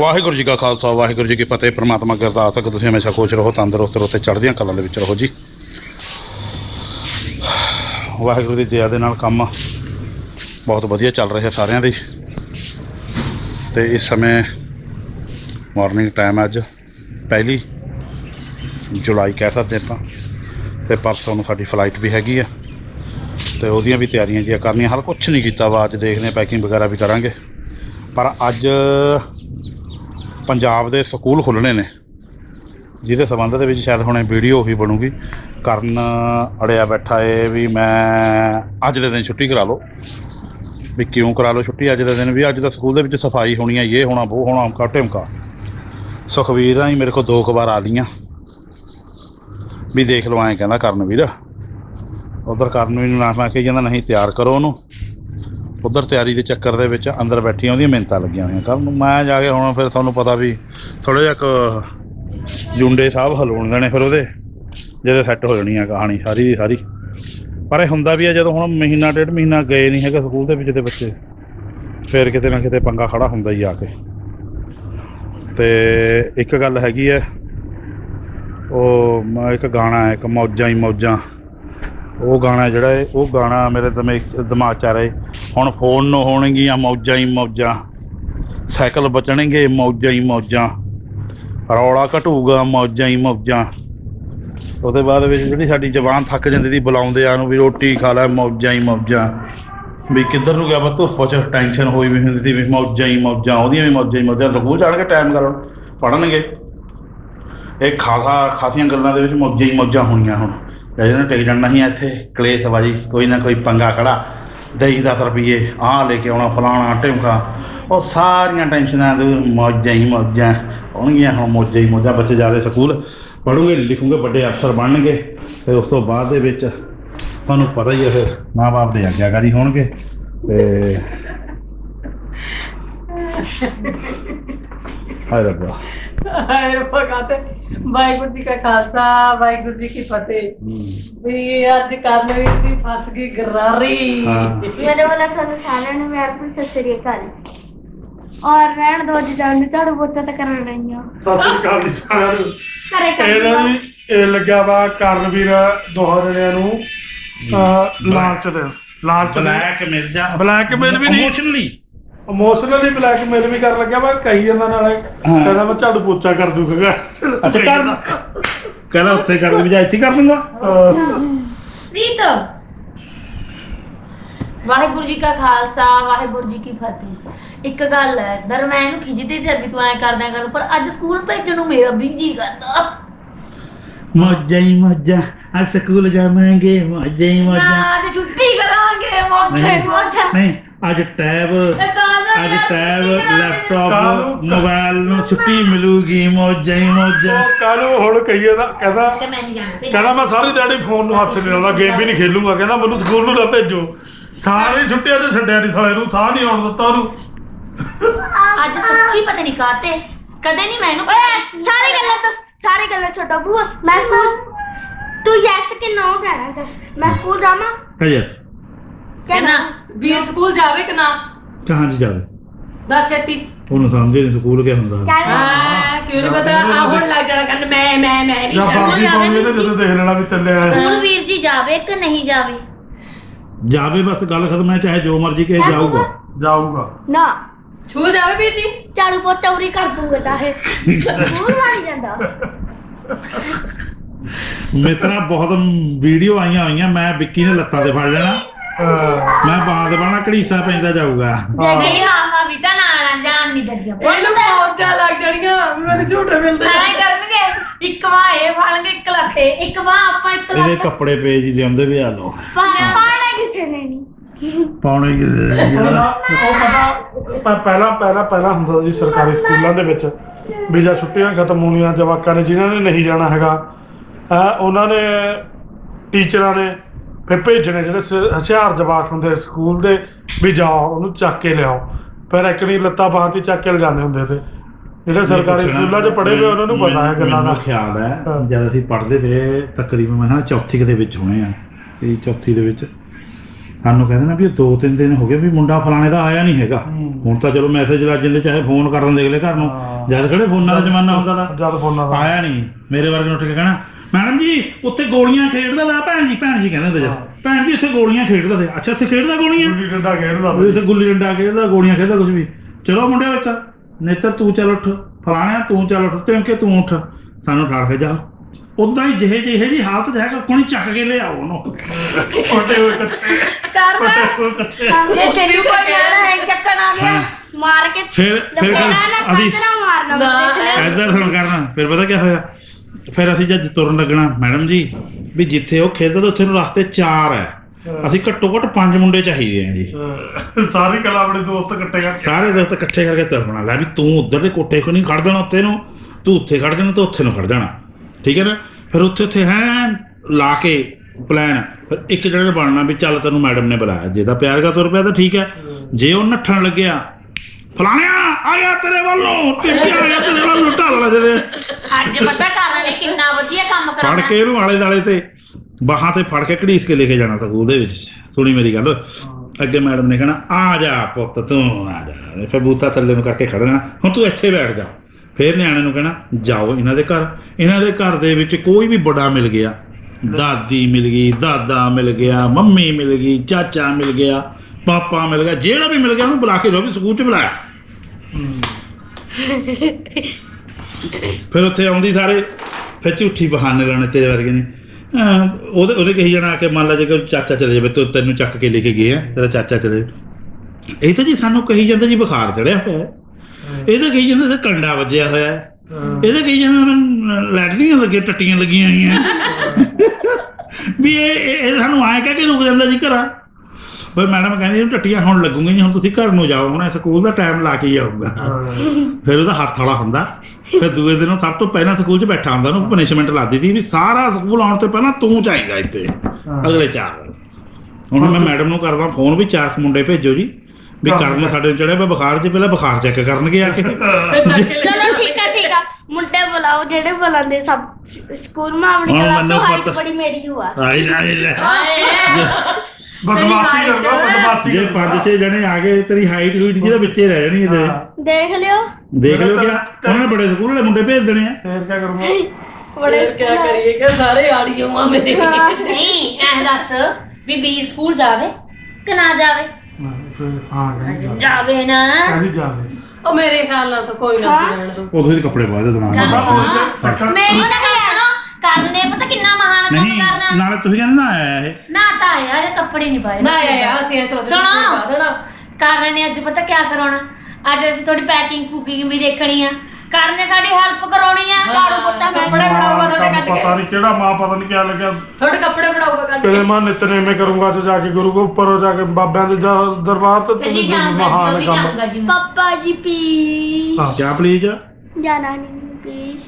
ਵਾਹਿਗੁਰੂ ਜੀ ਕਾ ਖਾਲਸਾ, ਵਾਹਿਗੁਰੂ ਜੀ ਕੀ ਫਤਿਹ। ਪ੍ਰਮਾਤਮਾ ਅੱਗੇ ਅਰਦਾਸ ਤੁਸੀਂ ਹਮੇਸ਼ਾ ਖੁਸ਼ ਰਹੋ, ਤੰਦਰੁਸਤ ਰਹੋ ਤੇ ਚੜ੍ਹਦੀਆਂ ਕਲਾਂ ਦੇ ਵਿੱਚ ਰਹੋ ਜੀ। ਵਾਹਿਗੁਰੂ ਦੀ ਦਇਆ ਦੇ ਨਾਲ ਕੰਮ ਬਹੁਤ ਵਧੀਆ ਚੱਲ ਰਿਹਾ ਸਾਰਿਆਂ ਦੇ। ਤੇ ਇਸ ਸਮੇਂ ਮਾਰਨਿੰਗ ਟਾਈਮ ਅੱਜ, ਪਹਿਲੀ ਜੁਲਾਈ ਕਹਿ ਸਕਦੇ ਆਪਾਂ। ਤੇ ਪਰਸੋਂ ਨੂੰ ਸਾਡੀ ਫਲਾਈਟ ਵੀ ਹੈਗੀ ਆ। ਤੇ ਉਹਦੀਆਂ ਵੀ ਤਿਆਰੀਆਂ ਜੀਆਂ ਕਰਨੀਆਂ। ਹਾਲ ਕੁਝ ਨਹੀਂ ਕੀਤਾ ਵਾ, ਅੱਜ ਦੇਖਦੇ ਹਾਂ ਪੈਕਿੰਗ ਵਗੈਰਾ ਵੀ ਕਰਾਂਗੇ। ਪਰ ਅੱਜ ਪੰਜਾਬ ਦੇ ਸਕੂਲ ਖੁੱਲ੍ਹਣੇ ਨੇ। ਜਿਹਦੇ ਸੰਬੰਧ ਦੇ ਵਿੱਚ ਸ਼ਾਇਦ ਹੁਣੇ ਵੀਡੀਓ ਹੀ ਬਣੂਗੀ। ਕਰਨ ਅੜਿਆ ਬੈਠਾ ਏ ਵੀ ਮੈਂ ਅੱਜ ਦੇ ਦਿਨ ਛੁੱਟੀ ਕਰਾ ਲਓ। ਵੀ ਕਿਉਂ ਕਰਾ ਲਓ ਛੁੱਟੀ ਅੱਜ ਦੇ ਦਿਨ? ਵੀ ਅੱਜ ਤਾਂ ਸਕੂਲ ਦੇ ਵਿੱਚ ਸਫ਼ਾਈ ਹੋਣੀ ਹੈ ਇਹ ਹੋਣਾ, ਉਹ ਹੋਣਾ ਅਮਕਾ ਢਿਮਕਾ। ਸੁਖਵੀਰ ਆ ਮੇਰੇ ਕੋਲ ਦੋ ਕੁ ਆ ਲੀਆਂ ਵੀ ਦੇਖ ਲਓ, ਐਂ ਕਹਿੰਦਾ ਕਰਨ ਵੀਰ। ਉਧਰ ਕਰਨ ਵੀ ਨੂੰ ਨਾ, ਮੈਂ ਕਹੀ ਜਾਂਦਾ ਨਹੀਂ, ਤਿਆਰ ਕਰੋ ਉਹਨੂੰ। ਉਧਰ ਤਿਆਰੀ ਦੇ ਚੱਕਰ ਦੇ ਵਿੱਚ ਅੰਦਰ ਬੈਠੀਆਂ, ਉਹਦੀਆਂ ਮਿਹਨਤਾਂ ਲੱਗੀਆਂ ਹੋਈਆਂ। ਕੱਲ ਨੂੰ ਮੈਂ ਜਾ ਕੇ ਹੁਣ ਫਿਰ ਤੁਹਾਨੂੰ ਪਤਾ ਵੀ ਥੋੜਾ ਜਿਹਾ ਕੁ ਜੁੰਡੇ ਸਾਹਿਬ ਹਲਾਉਣ ਦੇਣੇ ਫਿਰ ਉਹਦੇ ਜਦੋਂ ਸੈੱਟ ਹੋ ਜਾਣੀ ਆ ਕਹਾਣੀ ਸਾਰੀ ਦੀ ਸਾਰੀ। ਪਰ ਇਹ ਹੁੰਦਾ ਵੀ ਆ, ਜਦੋਂ ਹੁਣ ਮਹੀਨਾ, ਡੇਢ ਮਹੀਨਾ ਗਏ ਨਹੀਂ ਹੈਗੇ ਸਕੂਲ ਦੇ ਵਿੱਚ ਦੇ ਬੱਚੇ, ਫਿਰ ਕਿਤੇ ਨਾ ਕਿਤੇ ਪੰਗਾ ਖੜਾ ਹੁੰਦਾ ਹੀ ਆ ਕੇ। ਤੇ ਇੱਕ ਗੱਲ ਹੈਗੀ ਹੈ ਉਹ ਇੱਕ ਗਾਣਾ ਹੈ ਇੱਕ ਮੌਜਾਂ ਹੀ ਮੌਜਾਂ। ਉਹ ਗਾਣਾ ਜਿਹੜਾ ਹੈ ਉਹ ਗਾਣਾ ਮੇਰੇ ਦਿਮਾਗ ਦਿਮਾਗ 'ਚ ਆ ਰਿਹਾ ਹੁਣ ਫੋਨ ਨੂੰ ਹੋਣਗੀਆਂ ਮੌਜਾਂ ਹੀ ਮੌਜਾਂ। ਸਾਈਕਲ ਬਚਣਗੇ ਮੌਜਾਂ ਹੀ ਮੌਜਾਂ। ਰੌਲਾ ਘਟੂਗਾ ਮੌਜਾਂ ਹੀ ਮੌਜਾਂ। ਉਹਦੇ ਬਾਅਦ ਵਿੱਚ ਜਿਹੜੀ ਸਾਡੀ ਜ਼ਬਾਨ ਥੱਕ ਜਾਂਦੀ ਸੀ ਬੁਲਾਉਂਦੇ ਆ ਨੂੰ ਵੀ ਰੋਟੀ ਖਾ ਲੈ, ਮੌਜਾਂ ਹੀ ਮੌਜਾਂ। ਵੀ ਕਿੱਧਰ ਨੂੰ ਗਿਆ ਵਾ, ਧੁੱਪ 'ਚ ਟੈਨਸ਼ਨ ਹੋਈ ਵੀ ਹੁੰਦੀ ਸੀ ਵੀ ਮੌਜਾਂ ਹੀ ਮੌਜਾਂ, ਉਹਦੀਆਂ ਵੀ ਮੌਜਾਂ ਹੀ ਮੌਜਾਂ। ਸਕੂਲ ਚੜ ਕੇ ਟਾਈਮ ਕਰਨ ਪੜਨਗੇ ਇਹ ਖਾਸਾ ਖਾਸੀਆਂ ਗੱਲਾਂ ਦੇ ਵਿੱਚ ਮੌਜਾਂ ਹੀ ਮੌਜਾਂ ਹੋਣੀਆਂ ਹੁਣ। ਕਹਿੰਦੇ ਟਿਕ ਜਾਣਾ ਹੀ ਇੱਥੇ, ਕਲੇਸ਼ ਵਾਜੀ ਕੋਈ ਨਾ ਕੋਈ ਪੰਗਾ ਖੜਾ। ਦਹੀਂ ਦਸ ਰੁਪਏ ਆਹ ਲੈ ਕੇ ਆਉਣਾ, ਫਲਾਣਾ, ਢਿਮਕਾ। ਉਹ ਸਾਰੀਆਂ ਟੈਨਸ਼ਨਾਂ ਦੇ ਮੌਜਾਂ ਹੀ ਮੌਜਾਂ। ਹੋਣਗੀਆਂ ਹੁਣ ਮੌਜਾਂ ਹੀ ਮੌਜਾਂ, ਬੱਚੇ ਜਾ ਰਹੇ ਸਕੂਲ। ਪੜ੍ਹੂਗੇ, ਲਿਖੂਗੇ, ਵੱਡੇ ਅਫਸਰ ਬਣਨਗੇ। ਫਿਰ ਉਸ ਤੋਂ ਬਾਅਦ ਦੇ ਵਿੱਚ ਤੁਹਾਨੂੰ ਪਤਾ ਹੀ ਹੈ, ਫਿਰ ਮਾਂ-ਬਾਪ ਦੇ ਆਗਿਆਕਾਰੀ ਹੋਣਗੇ। ਤੇ ਹਾਏ ਰੱਬਾ। ਕਾਤੇ ਵਾਹਿਗੁਰੂ ਜੀ ਕਾ ਖਾਲਸਾ ਵਾਹਿਗੁਰੂ ਜੀ ਕੀ ਫਤਿਹ। ਵੀ ਅੱਜ ਕਰਨ ਵੀ ਸੀ ਫਸ ਗਈ ਗਰਾਰੀ। ਹਾਂ। ਮੇਰੇ ਵੱਲੋਂ ਤੁਹਾਨੂੰ ਸਾਰਿਆਂ ਨੂੰ ਪਿਆਰ ਭਰੀ ਸਤਿ ਸ੍ਰੀ ਅਕਾਲ। ਔਰ ਰਹਿਣ ਦੋ ਅੱਜ ਜਾਣ ਦੀ ਝਾੜੂ ਪੋਚਾ ਤਾਂ ਕਰਨ ਰਹੀ ਹਾਂ ਸਤਿ ਸ੍ਰੀ ਅਕਾਲ ਜੀ ਸਾਰਿਆਂ ਨੂੰ। ਘਰੇ ਇਹਦਾ ਕੰਮ ਵੀ ਇਹ ਲੱਗਿਆ ਵਾ ਕਰਨਵੀਰ ਦੋਹਾਂ ਜਣਿਆਂ ਨੂੰ ਅਹ, ਲਾਲਚ ਦੇ ਲਾਲਚ ਬਲੈਕ ਮਿਲ ਜਾ ਵੀ ਨਹੀਂ। ਇਮੋਸ਼ਨਲੀ ਇਮੋਸ਼ਨਲੀ ਬਲੈਕਮੇਲ ਵੀ ਕਰਨ ਲੱਗਿਆ ਵਾ ਕਹੀ ਜਾਂਦਾ ਨਾਲੇ। ਹਾਂ। ਕਹਿੰਦਾ ਮੈਂ ਝਾੜੂ ਪੋਚਾ ਕਰ ਦੂੰਗਾ। ਅੱਛਾ ਕਰ ਕਹਿੰਦਾ ਉੱਥੇ ਕਰ ਵੀ ਜਾ ਇੱਥੇ ਕਰ ਦੂੰਗਾ। ਪ੍ਰੀਤ। ਵਾਹਿਗੁਰੂ ਜੀ ਕਾ ਖਾਲਸਾ ਵਾਹਿਗੁਰੂ ਜੀ ਕੀ ਫਤਿਹ। ਇੱਕ ਗੱਲ ਹੈ ਦਰ ਮੈਂ ਇਹਨੂੰ ਖਿਜਦੀ ਤੇ ਵੀ ਤੂੰ ਐ ਕਰਦਾ ਕਰ ਪਰ ਅੱਜ ਸਕੂਲ ਭੇਜਣ ਨੂੰ ਮੇਰਾ ਵੀ ਜੀ ਕਰਦਾ। ਮੌਜਾਂ ਹੀ ਮੌਜਾਂ ਅੱਜ ਸਕੂਲ ਜਾਵਾਂਗੇ ਮੌਜਾਂ ਹੀ ਮੌਜਾਂ। ਨਾ ਅੱਜ ਛੁੱਟੀ ਕਰਾਂਗੇ ਮੋਟੇ ਨਹੀਂ ਮੋਟਾ ਨਹੀਂ ਅੱਜ ਟੈਬ ਅੱਜ ਟੈਬ ਲੈਪਟਾਪ ਕਾਹਨੂੰ? ਮੋਬਾਈਲ ਨੂੰ ਛੁੱਟੀ ਮਿਲੂਗੀ ਮੌਜਾਂ ਹੀ ਮੌਜਾਂ। ਉਹ ਕਾਹਨੂੰ ਹੁਣ ਕਹੀ ਜਾਂਦਾ ਕਹਿੰਦਾ ਤੇ ਮੈਂ ਨਹੀਂ ਜਾਣਦੀ ਕਹਿੰਦਾ ਮੈਂ ਸਾਰੀ ਦਿਹਾੜੀ ਫੋਨ ਨੂੰ ਹੱਥ ਨਹੀਂ ਲਾਉਂਦਾ ਗੇਮ ਵੀ ਨਹੀਂ ਖੇਲੂੰਗਾ ਕਹਿੰਦਾ ਮੈਨੂੰ ਸਕੂਲ ਨੂੰ ਨਾ ਭੇਜੋ। ਸਾਰੀ ਛੁੱਟੀਆਂ ਤੇ ਛੱਡਿਆ ਨਹੀਂ ਸਾਲੇ ਨੂੰ ਸਾਹ ਨਹੀਂ ਆਉਣ ਦਿੱਤਾ ਉਹਨੂੰ। ਅੱਜ ਸੱਚੀ ਪਤਾ ਨਹੀਂ ਕਾਤੇ ਕਦੇ ਨਹੀਂ ਮੈਨੂੰ ਓਏ ਸਾਰੀ ਗੱਲਾਂ ਤਾਂ ਸਾਰੀ ਗੱਲਾਂ ਛੱਡੋ ਬੂਆ ਮੈਂ ਸਕੂਲ ਤੂੰ ਯੈਸ ਕਿ ਨੋ ਕਹਿਣਾ ਦੱਸ। ਮੈਂ ਸਕੂਲ ਜਾਵਾਂ? ਕਹੇ ਕਹਿਣਾ ਵੀਰ ਸਕੂਲ ਜਾਵੇ ਕਿ ਨਾ? ਕਹਾਂ ਜੀ ਜਾਵੇ? ਦੱਸ ਛੇਤੀ। ਉਹਨੂੰ ਸਮਝੇ ਨਹੀਂ ਸਕੂਲ ਕਿਆ ਹੁੰਦਾ। ਹਾਂ ਕਿਉਂ ਨਹੀਂ ਪਤਾ? ਆ ਹੁਣ ਲੱਗ ਜਾਣਾ ਕੰਨ ਮੈਂ ਮੈਂ ਮੈਂ ਨਹੀਂ ਜਾਂ ਸ਼ਰਮ ਬਾਕੀ ਪਾਉਂਦੇ ਨੇ ਜਦੋਂ ਦੇਖ ਲੈਣਾ ਵੀ ਚੱਲਿਆ ਹੈ। ਸਕੂਲ ਵੀਰ ਜੀ ਜਾਵੇ ਕਿ ਨਹੀਂ ਜਾਵੇ? ਜਾਵੇ ਬਸ ਗੱਲ ਖਤਮ ਹੈ ਚਾਹੇ ਜੋ ਮਰਜ਼ੀ ਕਹੇ ਜਾਊਗਾ। ਜਾਊਗਾ। ਨਾ। ਸਕੂਲ ਜਾਵੇ ਵੀਰ ਜੀ? ਝਾੜੂ ਪੋਚਾ ਉਰੀ ਕਰ ਦੂੰਗਾ ਚਾਹੇ। ਸਕੂਲ ਨਹੀਂ ਜਾਂਦਾ। ਮਿੱਤਰਾ ਬਹੁਤ ਵੀਡੀਓ ਆਈਆਂ ਹੋਈਆਂ ਮੈਂ ਵਿੱਕੀ ਨੇ ਲੱਤਾਂ ਤੇ ਫੜ ਲੈਣਾ। ਅਹ, ਮੈਂ ਬਾਹਾਂ ਦੇ ਬਾਣਾ ਘੜੀਸਾ ਪੈਂਦਾ ਜਾਊਗਾ। ਨਹੀਂ ਮਾਮਾ ਵੀ ਤਾਂ ਨਾਲ ਜਾਣ ਨਹੀਂ ਦਿੰਦੀਆਂ ਇਹਨੂੰ ਮੌਜਾਂ ਲੱਗ ਜਾਣੀਆਂ ਮੈਨੂੰ ਝੂਠੇ ਮਿਲਦੇ ਐ ਕਰਨਗੇ ਇੱਕ ਵਾਰ ਇਹ ਫੜਨਗੇ ਇੱਕ ਲੱਤੇ ਇੱਕ ਵਾਰ ਆਪਾਂ ਇੱਕ ਇਹਦੇ ਲੱਤ ਕੱਪੜੇ ਪੇਜ ਹੀ ਲਿਆਉਂਦੇ ਵੀ ਆ ਲੋ ਪਾਣਾ ਕਿਸੇ ਨੇ ਨਹੀਂ। ਪਾਉਣੇ ਕਿਤੇ ਪਹਿਲਾਂ ਉਹ ਪਤਾ ਪ- ਪਹਿਲਾਂ ਪਹਿਲਾਂ ਪਹਿਲਾਂ ਹੁੰਦਾ ਸੀ ਸਰਕਾਰੀ ਸਕੂਲਾਂ ਦੇ ਵਿੱਚ ਵੀ ਜਾਂ ਛੁੱਟੀਆਂ ਖਤਮ ਹੋਣੀਆਂ ਜਵਾਕਾਂ ਨੇ ਜਿਨ੍ਹਾਂ ਨੇ ਨਹੀਂ ਜਾਣਾ ਹੈਗਾ ਅਹ ਉਹਨਾਂ ਨੇ ਟੀਚਰਾਂ ਨੇ ਫਿਰ ਭੇਜਣੇ ਜਿਹੜੇ ਸ- ਹੁਸ਼ਿਆਰ ਜਵਾਕ ਹੁੰਦੇ ਸਕੂਲ ਦੇ ਵੀ ਜਾਓ ਉਹਨੂੰ ਚੱਕ ਕੇ ਲਿਆਓ। ਫਿਰ ਇੱਕਣੀ ਲੱਤਾਂ ਬਾਹਾਂ ਤੇ ਚੱਕ ਕੇ ਲਿਜਾਂਦੇ ਹੁੰਦੇ ਤੇ। ਜਿਹੜੇ ਸਰਕਾਰੀ ਸਕੂਲਾਂ 'ਚ ਪੜ੍ਹੇ ਹੋਏ ਉਹਨਾਂ ਨੂੰ ਪਤਾ ਹੈ ਗੱਲਾਂ ਦਾ। ਮੈਨੂੰ ਖਿਆਲ ਹੈ ਹਾਂ। ਜਦ ਅਸੀਂ ਪੜ੍ਹਦੇ ਤੇ ਤਕਰੀਬਨ ਮੈਂ ਹਾਂ ਚੌਥੀ ਕੁ ਦੇ ਵਿੱਚ ਹੋਣੇ ਆ ਇਹ ਚੌਥੀ ਦੇ ਵਿੱਚ। ਸਾਨੂੰ ਕਹਿੰਦੇ ਨਾ ਵੀ ਇਹ ਦੋ ਤਿੰਨ ਦਿਨ ਹੋ ਗਏ ਵੀ ਮੁੰਡਾ ਫਲਾਣੇ ਦਾ ਆਇਆ ਨਹੀਂ ਹੈਗਾ। ਹੂੰ। ਹੁਣ ਤਾਂ ਚਲੋ ਮੈਸੇਜ ਲਾ ਜਾਂਦੇ ਚਾਹੇ ਫੋਨ ਕਰਨ ਦੇ ਅਗਲੇ ਘਰ ਨੂੰ। ਹਾਂ। ਜਦ ਕਿਹੜੇ ਫੋਨਾਂ ਦਾ ਜ਼ਮਾਨਾ ਹੁੰਦਾ ਦਾ ਜਦ ਫੋਨਾਂ ਦਾ। ਆਇਆ ਨਹੀਂ। ਮੇਰੇ ਵਰਗੇ ਨੂੰ ਉੱਠ ਕੇ ਕਹਿਣਾ ਮੈਡਮ ਜੀ ਉੱਥੇ ਗੋਲੀਆਂ ਖੇਡਦਾ ਦਾ ਭੈਣ ਜੀ ਭੈਣ ਜੀ ਕਹਿੰਦੇ ਹੁੰਦੇ ਹਾਂ। ਜਦ ਭੈਣ ਜੀ ਇੱਥੇ ਗੋਲੀਆਂ ਖੇਡਦਾ ਤੇ ਅੱਛਾ ਇੱਥੇ ਖੇਡਦਾ ਗੋਲੀਆਂ? ਗੁੱਲੀ ਡੰਡਾ ਖੇਡਦਾ ਉਹ ਇੱਥੇ ਗੁੱਲੀ ਡੰਡਾ ਖੇਡਦਾ ਗੋਲੀਆਂ ਖੇਡਦਾ ਕੁਝ ਵੀ। ਚਲੋ ਮੁੰਡਿਓ ਇੱਕ ਨੇਤਰ ਤੂੰ ਚੱਲ ਉੱਠ ਫਲਾਣਿਆ ਤੂੰ ਚੱਲ ਉੱਠ ਟਿੰਕੇ ਤੂੰ ਉੱਠ ਸਾਨੂੰ ਠਾੜ ਕੇ ਜਾ ਉਦਾਂ ਹੀ ਜਿਹੇ ਜਿਹੇ ਜੀ ਹਾਲਤ ਚ ਹੈਗਾ ਕੋਣੀ ਚੱਕ ਕੇ ਲਿਆਓ ਉਹਨੂੰ। ਛੋਟੇ ਹੋਏ ਕੱਚੇ। ਕਰਨਾ ਜੇ ਤੈਨੂੰ ਕੋਈ ਕਹਿਣਾ ਹੈ ਚੱਕਣ ਆ ਗਿਆ ਮਾਰ ਕੇ ਫਿਰ ਫਿਰ ਅਸੀਂ ਮਾਰਨਾ ਐਦਾਂ ਸੁਣ ਕਰਨਾ ਫਿਰ ਪਤਾ ਕੀ ਹੋਇਆ? ਫਿਰ ਅਸੀਂ ਜਦ ਤੁਰਨ ਲੱਗਣਾ ਮੈਡਮ ਜੀ ਵੀ ਜਿੱਥੇ ਉਹ ਖੇਡਦਾ ਉੱਥੇ ਨੂੰ ਰਸਤੇ ਚਾਰ ਹੈ। ਅਸੀਂ ਘੱਟੋ ਘੱਟ ਪੰਜ ਮੁੰਡੇ ਚਾਹੀਦੇ ਆ ਜੀ। ਸਾਰੀ ਕਲਾ ਆਪਣੇ ਦੋਸਤ ਇਕੱਠੇ ਕਰਕੇ। ਸਾਰੇ ਦੋਸਤ ਇਕੱਠੇ ਕਰਕੇ ਤੁਰਨਾ ਲੈ ਵੀ ਤੂੰ ਉਧਰ ਦੇ ਕੋਟੇ ਕੋ ਨਹੀਂ ਖੜ ਜਾਣਾ ਉੱਤੇ ਨੂੰ ਤੂੰ ਉੱਥੇ ਖੜ ਜਾਣਾ ਤੂੰ ਉੱਥੇ ਨੂੰ ਖੜ ਜਾਣਾ। ਠੀਕ ਹੈ ਨਾ? ਫਿਰ ਉੱਥੇ ਉੱਥੇ ਹੈ ਲਾ ਕੇ ਪਲਾਨ ਫਿਰ ਇੱਕ ਜਣੇ ਨੇ ਬਣਨਾ ਵੀ ਚੱਲ ਤੈਨੂੰ ਮੈਡਮ ਨੇ ਬੁਲਾਇਆ। ਜੇ ਤਾਂ ਪਿਆਰ ਦਾ ਤੁਰ ਪਿਆ ਤਾਂ ਠੀਕ ਹੈ। ਜੇ ਉਹ ਨੱਠਣ ਲੱਗਿਆ ਫਲਾਣਿਆ ਆ ਗਿਆ ਤੇਰੇ ਵੱਲੋਂ ਟਿੱਕੀ ਆ ਗਿਆ ਤੇਰੇ ਵੱਲੋਂ ਢਾਲ ਲੈ ਦੇ ਅੱਜ ਪਤਾ ਕਰਨ ਨੇ ਕਿੰਨਾ ਵਧੀਆ ਕੰਮ ਫੜ ਕਰਾਉਣਾ ਕੇ ਇਹਨੂੰ ਆਲੇ ਦਾਲੇ ਤੇ ਬਾਹਾਂ ਤੇ ਫੜ ਕੇ ਘੜੀਸ ਕੇ ਲੈ ਕੇ ਜਾਣਾ ਸਕੂਲ ਦੇ ਵਿੱਚ। ਸੁਣੀ ਮੇਰੀ ਗੱਲ। ਅੱਗੇ ਮੈਡਮ ਨੇ ਕਹਿਣਾ ਆ ਜਾ ਪੁੱਤ ਤੂੰ ਆ ਜਾ। ਫਿਰ ਬੂਤਾ ਥੱਲੇ ਨੂੰ ਕਰਕੇ ਖੜਨਾ ਹੁਣ ਤੂੰ ਇੱਥੇ ਬੈਠ ਜਾ। ਫਿਰ ਨਿਆਣੇ ਨੂੰ ਕਹਿਣਾ ਜਾਓ ਇਹਨਾਂ ਦੇ ਘਰ। ਇਹਨਾਂ ਦੇ ਘਰ ਦੇ ਵਿੱਚ ਕੋਈ ਵੀ ਬੜਾ ਮਿਲ ਗਿਆ। ਦਾਦੀ ਮਿਲ ਗਈ ਦਾਦਾ ਮਿਲ ਗਿਆ ਮੰਮੀ ਮਿਲ ਗਈ ਚਾਚਾ ਮਿਲ ਗਿਆ ਪਾਪਾ ਮਿਲ ਗਿਆ ਜਿਹੜਾ ਵੀ ਮਿਲ ਗਿਆ ਉਹਨੂੰ ਬੁਲਾ ਕੇ ਲੋ ਵੀ ਸਕੂਲ 'ਚ ਬੁਲਾਇਆ। ਫਿਰ ਉੱਥੇ ਆਉਂਦੀ ਸਾਰੇ ਫਿਰ ਝੂਠੀ ਬਹਾਨੇ ਲਾਣੇ ਤੇਰੇ ਵਰਗੇ ਨੇ। ਅਹ ਉਹਦੇ ਉਹਦੇ ਕਹੀ ਜਾਣਾ ਕਿ ਮੰਨ ਲਾ ਜੇ ਕੋਈ ਚਾਚਾ ਚਲੇ ਜਾਵੇ ਤੂੰ ਤੈਨੂੰ ਚੱਕ ਕੇ ਲੈ ਕੇ ਗਏ ਆ ਤੇਰਾ ਚਾਚਾ ਚਲੇ। ਇਹ ਤਾਂ ਜੀ ਸਾਨੂੰ ਕਹੀ ਜਾਂਦਾ ਜੀ ਬੁਖਾਰ ਚੜਿਆ ਹੋਇਆ ਹੈ। ਇਹ ਤਾਂ ਕਹੀ ਜਾਂਦਾ ਤੇ ਕੰਡਾ ਵੱਜਿਆ ਹੋਇਆ ਹੈ। ਇਹ ਤਾਂ ਕਹੀ ਜਾਂਦਾ ਮੈਨੂੰ ਲੈਟਰੀਆਂ ਲੱਗੇ ਟੱਟੀਆਂ ਲੱਗੀਆਂ ਹੋਈਆਂ। ਵੀ ਇਹ ਇਹ ਇਹ ਸਾਨੂੰ ਆਏ ਕਹਿ ਕੇ ਰੁਕ ਜਾਂਦਾ ਜੀ ਘਰਾਂ। ਪਰ ਮੈਡਮ ਕਹਿੰਦੀ ਇਹ ਟੱਟੀਆਂ ਹੁਣ ਲੱਗੂਗੀਆਂ ਜੀ ਹੁਣ ਤੁਸੀਂ ਘਰ ਨੂੰ ਜਾਓ ਹੁਣ ਸਕੂਲ ਦਾ ਟਾਈਮ ਲਾ ਕੇ ਹੀ ਆਊਗਾ। ਫਿਰ ਉਹਦਾ ਹੱਥ ਵਾਲਾ ਹੁੰਦਾ। ਫਿਰ ਦੂਏ ਦਿਨ ਉਹ ਸਭ ਤੋਂ ਪਹਿਲਾਂ ਸਕੂਲ 'ਚ ਬੈਠਾ ਹੁੰਦਾ ਉਹਨੂੰ ਪਨਿਸ਼ਮੈਂਟ ਲਾਦੀ ਸੀ ਵੀ ਸਾਰਾ ਸਕੂਲ ਆਉਣ ਤੋਂ ਪਹਿਲਾਂ ਤੂੰ ਚਾਹੀਦਾ ਇੱਥੇ ਅਗਲੇ ਚਾਰ ਹੁਣ ਮੈਂ ਮੈਡਮ ਨੂੰ ਕਰਦਾ ਫੋਨ ਵੀ ਚਾਰ ਕੁ ਮੁੰਡੇ ਭੇਜੋ ਜੀ ਵੀ ਕਰਨ ਸਾਡੇ ਨੂੰ ਚੜਿਆ ਪਿਆ ਬੁਖਾਰ 'ਚ ਪਹਿਲਾਂ ਬੁਖਾਰ ਚੈੱਕ ਕਰਨਗੇ ਆ ਕੇ। ਚਲੋ ਠੀਕ ਆ ਠੀਕ ਆ। ਮੁੰਡੇ ਬੁਲਾਓ ਜਿਹੜੇ ਬੁਲਾਉਂਦੇ ਸਭ ਸਕੂਲ ਮਾ ਆਪਣੀ ਕਲਾਸ ਤੋਂ ਹਾਈਟ ਬੜੀ ਮੇਰੀ ਹੁਆ ਆਈ ਆਈ ਲੈ ਬਦਮਾਸ਼ੀ ਕਰਦਾ ਬਦਮਾਸ਼ੀ ਜੇ। ਪੰਜ ਛੇ ਜਣੇ ਆ ਗਏ ਤੇਰੀ ਹਾਈਟ ਹੂਟ ਜਿਹਦੇ ਵਿੱਚੇ ਰਹਿ ਜਾਣੀ ਇਹਦੇ। ਹਾਂ। ਦੇਖ ਲਿਓ। ਦੇਖ ਲਿਓ ਕਿਆ ਉਹਨਾਂ ਨੇ ਬੜੇ ਸਕੂਲ ਵਾਲੇ ਮੁੰਡੇ ਭੇਜ ਦੇਣੇ ਆ। ਫੇਰ ਕੀ ਕਰੂੰਗਾ? ਬੜੇ ਕਿਆ ਕਰੀਏ? ਕਿ ਸਾਰੇ ਆੜੀਆਂ ਆ ਮੇਰੇ ਹਾਂ। ਨਹੀਂ ਐ ਦੱਸ ਵੀ ਬੀ ਸਕੂਲ ਜਾਵੇ ਕਿ ਨਾ ਜਾਵੇ? ਹਾਂ, ਫਿਰ ਹਾਂ ਕਹਿੰਦੀ ਜਾ ਜਾਵੇ ਨਾ। ਕਹਿੰਦੀ ਜਾਵੇ। ਉਹ ਮੇਰੇ ਖਿਆਲ ਨਾਲ ਤਾਂ ਕੋਈ ਨਾ ਹਾਂ। ਰਹਿਣ ਦੋ। ਉਦੋਂ ਹੀ ਕੱਪੜੇ ਪਾ ਦੇ ਸੁਣ। ਚੱਕਰ- ਮੇਰੀ ਤਾਂ ਗੱਲ ਸੁਣੋ ਕੱਲ ਨੇ ਪਤਾ ਕਿੰਨਾ ਮਹਾਨ ਕੰਮ ਨਹੀਂ ਕਰਨਾ। ਨਾਲੇ ਤੁਸੀਂ ਕਹਿੰਦੇ ਨਾ ਆਇਆ ਇਹ। ਨਾ ਤਾਂ ਆਇਆ ਇਹ ਕੱਪੜੇ ਨਹੀਂ ਪਾਏ। ਨਾ ਯਾਰ ਅਸੀਂ ਇਹ ਸੋਚਦੇ ਸੁਣੋ। ਕਰਨ ਨੇ ਅੱਜ ਪਤਾ ਕੀ ਕਰਾਉਣਾ। ਅੱਜ ਅਸੀਂ ਥੋੜੀ ਪੈਕਿੰਗ ਕੁਕਿੰਗ ਵੀ ਦੇਖਣੀ ਆ। ਕਰਨ ਨੇ ਸਾਡੀ ਹੈਲਪ ਕਰਾਉਣੀ ਆ। ਝਾੜੂ ਪੋਚਾ ਮੈਂ ਕੱਪੜੇ ਫੜਾਊਗਾ ਤੁਹਾਡੇ ਪਤਾ ਕੇ। ਨਹੀਂ ਕਿਹੜਾ ਮਾਂ ਪਤਾ ਨਹੀਂ ਕਿਆ ਲੱਗਿਆ। ਤੁਹਾਡੇ ਕੱਪੜੇ ਫੜਾਊਗਾ ਕੱਢ ਕਦੇ ਕੇ ਮਾਂ ਨਿਤਨੇਮੇ ਕਰੂੰਗਾ ਅੱਜ ਜਾ ਕੇ ਗੁਰੂ ਕੋ ਉੱਪਰ ਜਾ ਕੇ ਬਾਬਿਆਂ ਦੇ ਜਾ- ਦਰਬਾਰ ਤੇ ਤੇ ਜੀ ਤੁਸੀਂ ਜੀ ਉਹ ਮਹਾਨ ਵੀ ਕੰਮ। ਜੀ ਮੈਂ। ਪਾਪਾ ਜੀ ਪਲੀਜ਼ ਹਾਂ। ਕਿਆ ਪਲੀਜ਼ ਜਾਣਾ ਨਹੀਂ ਪਲੀਜ਼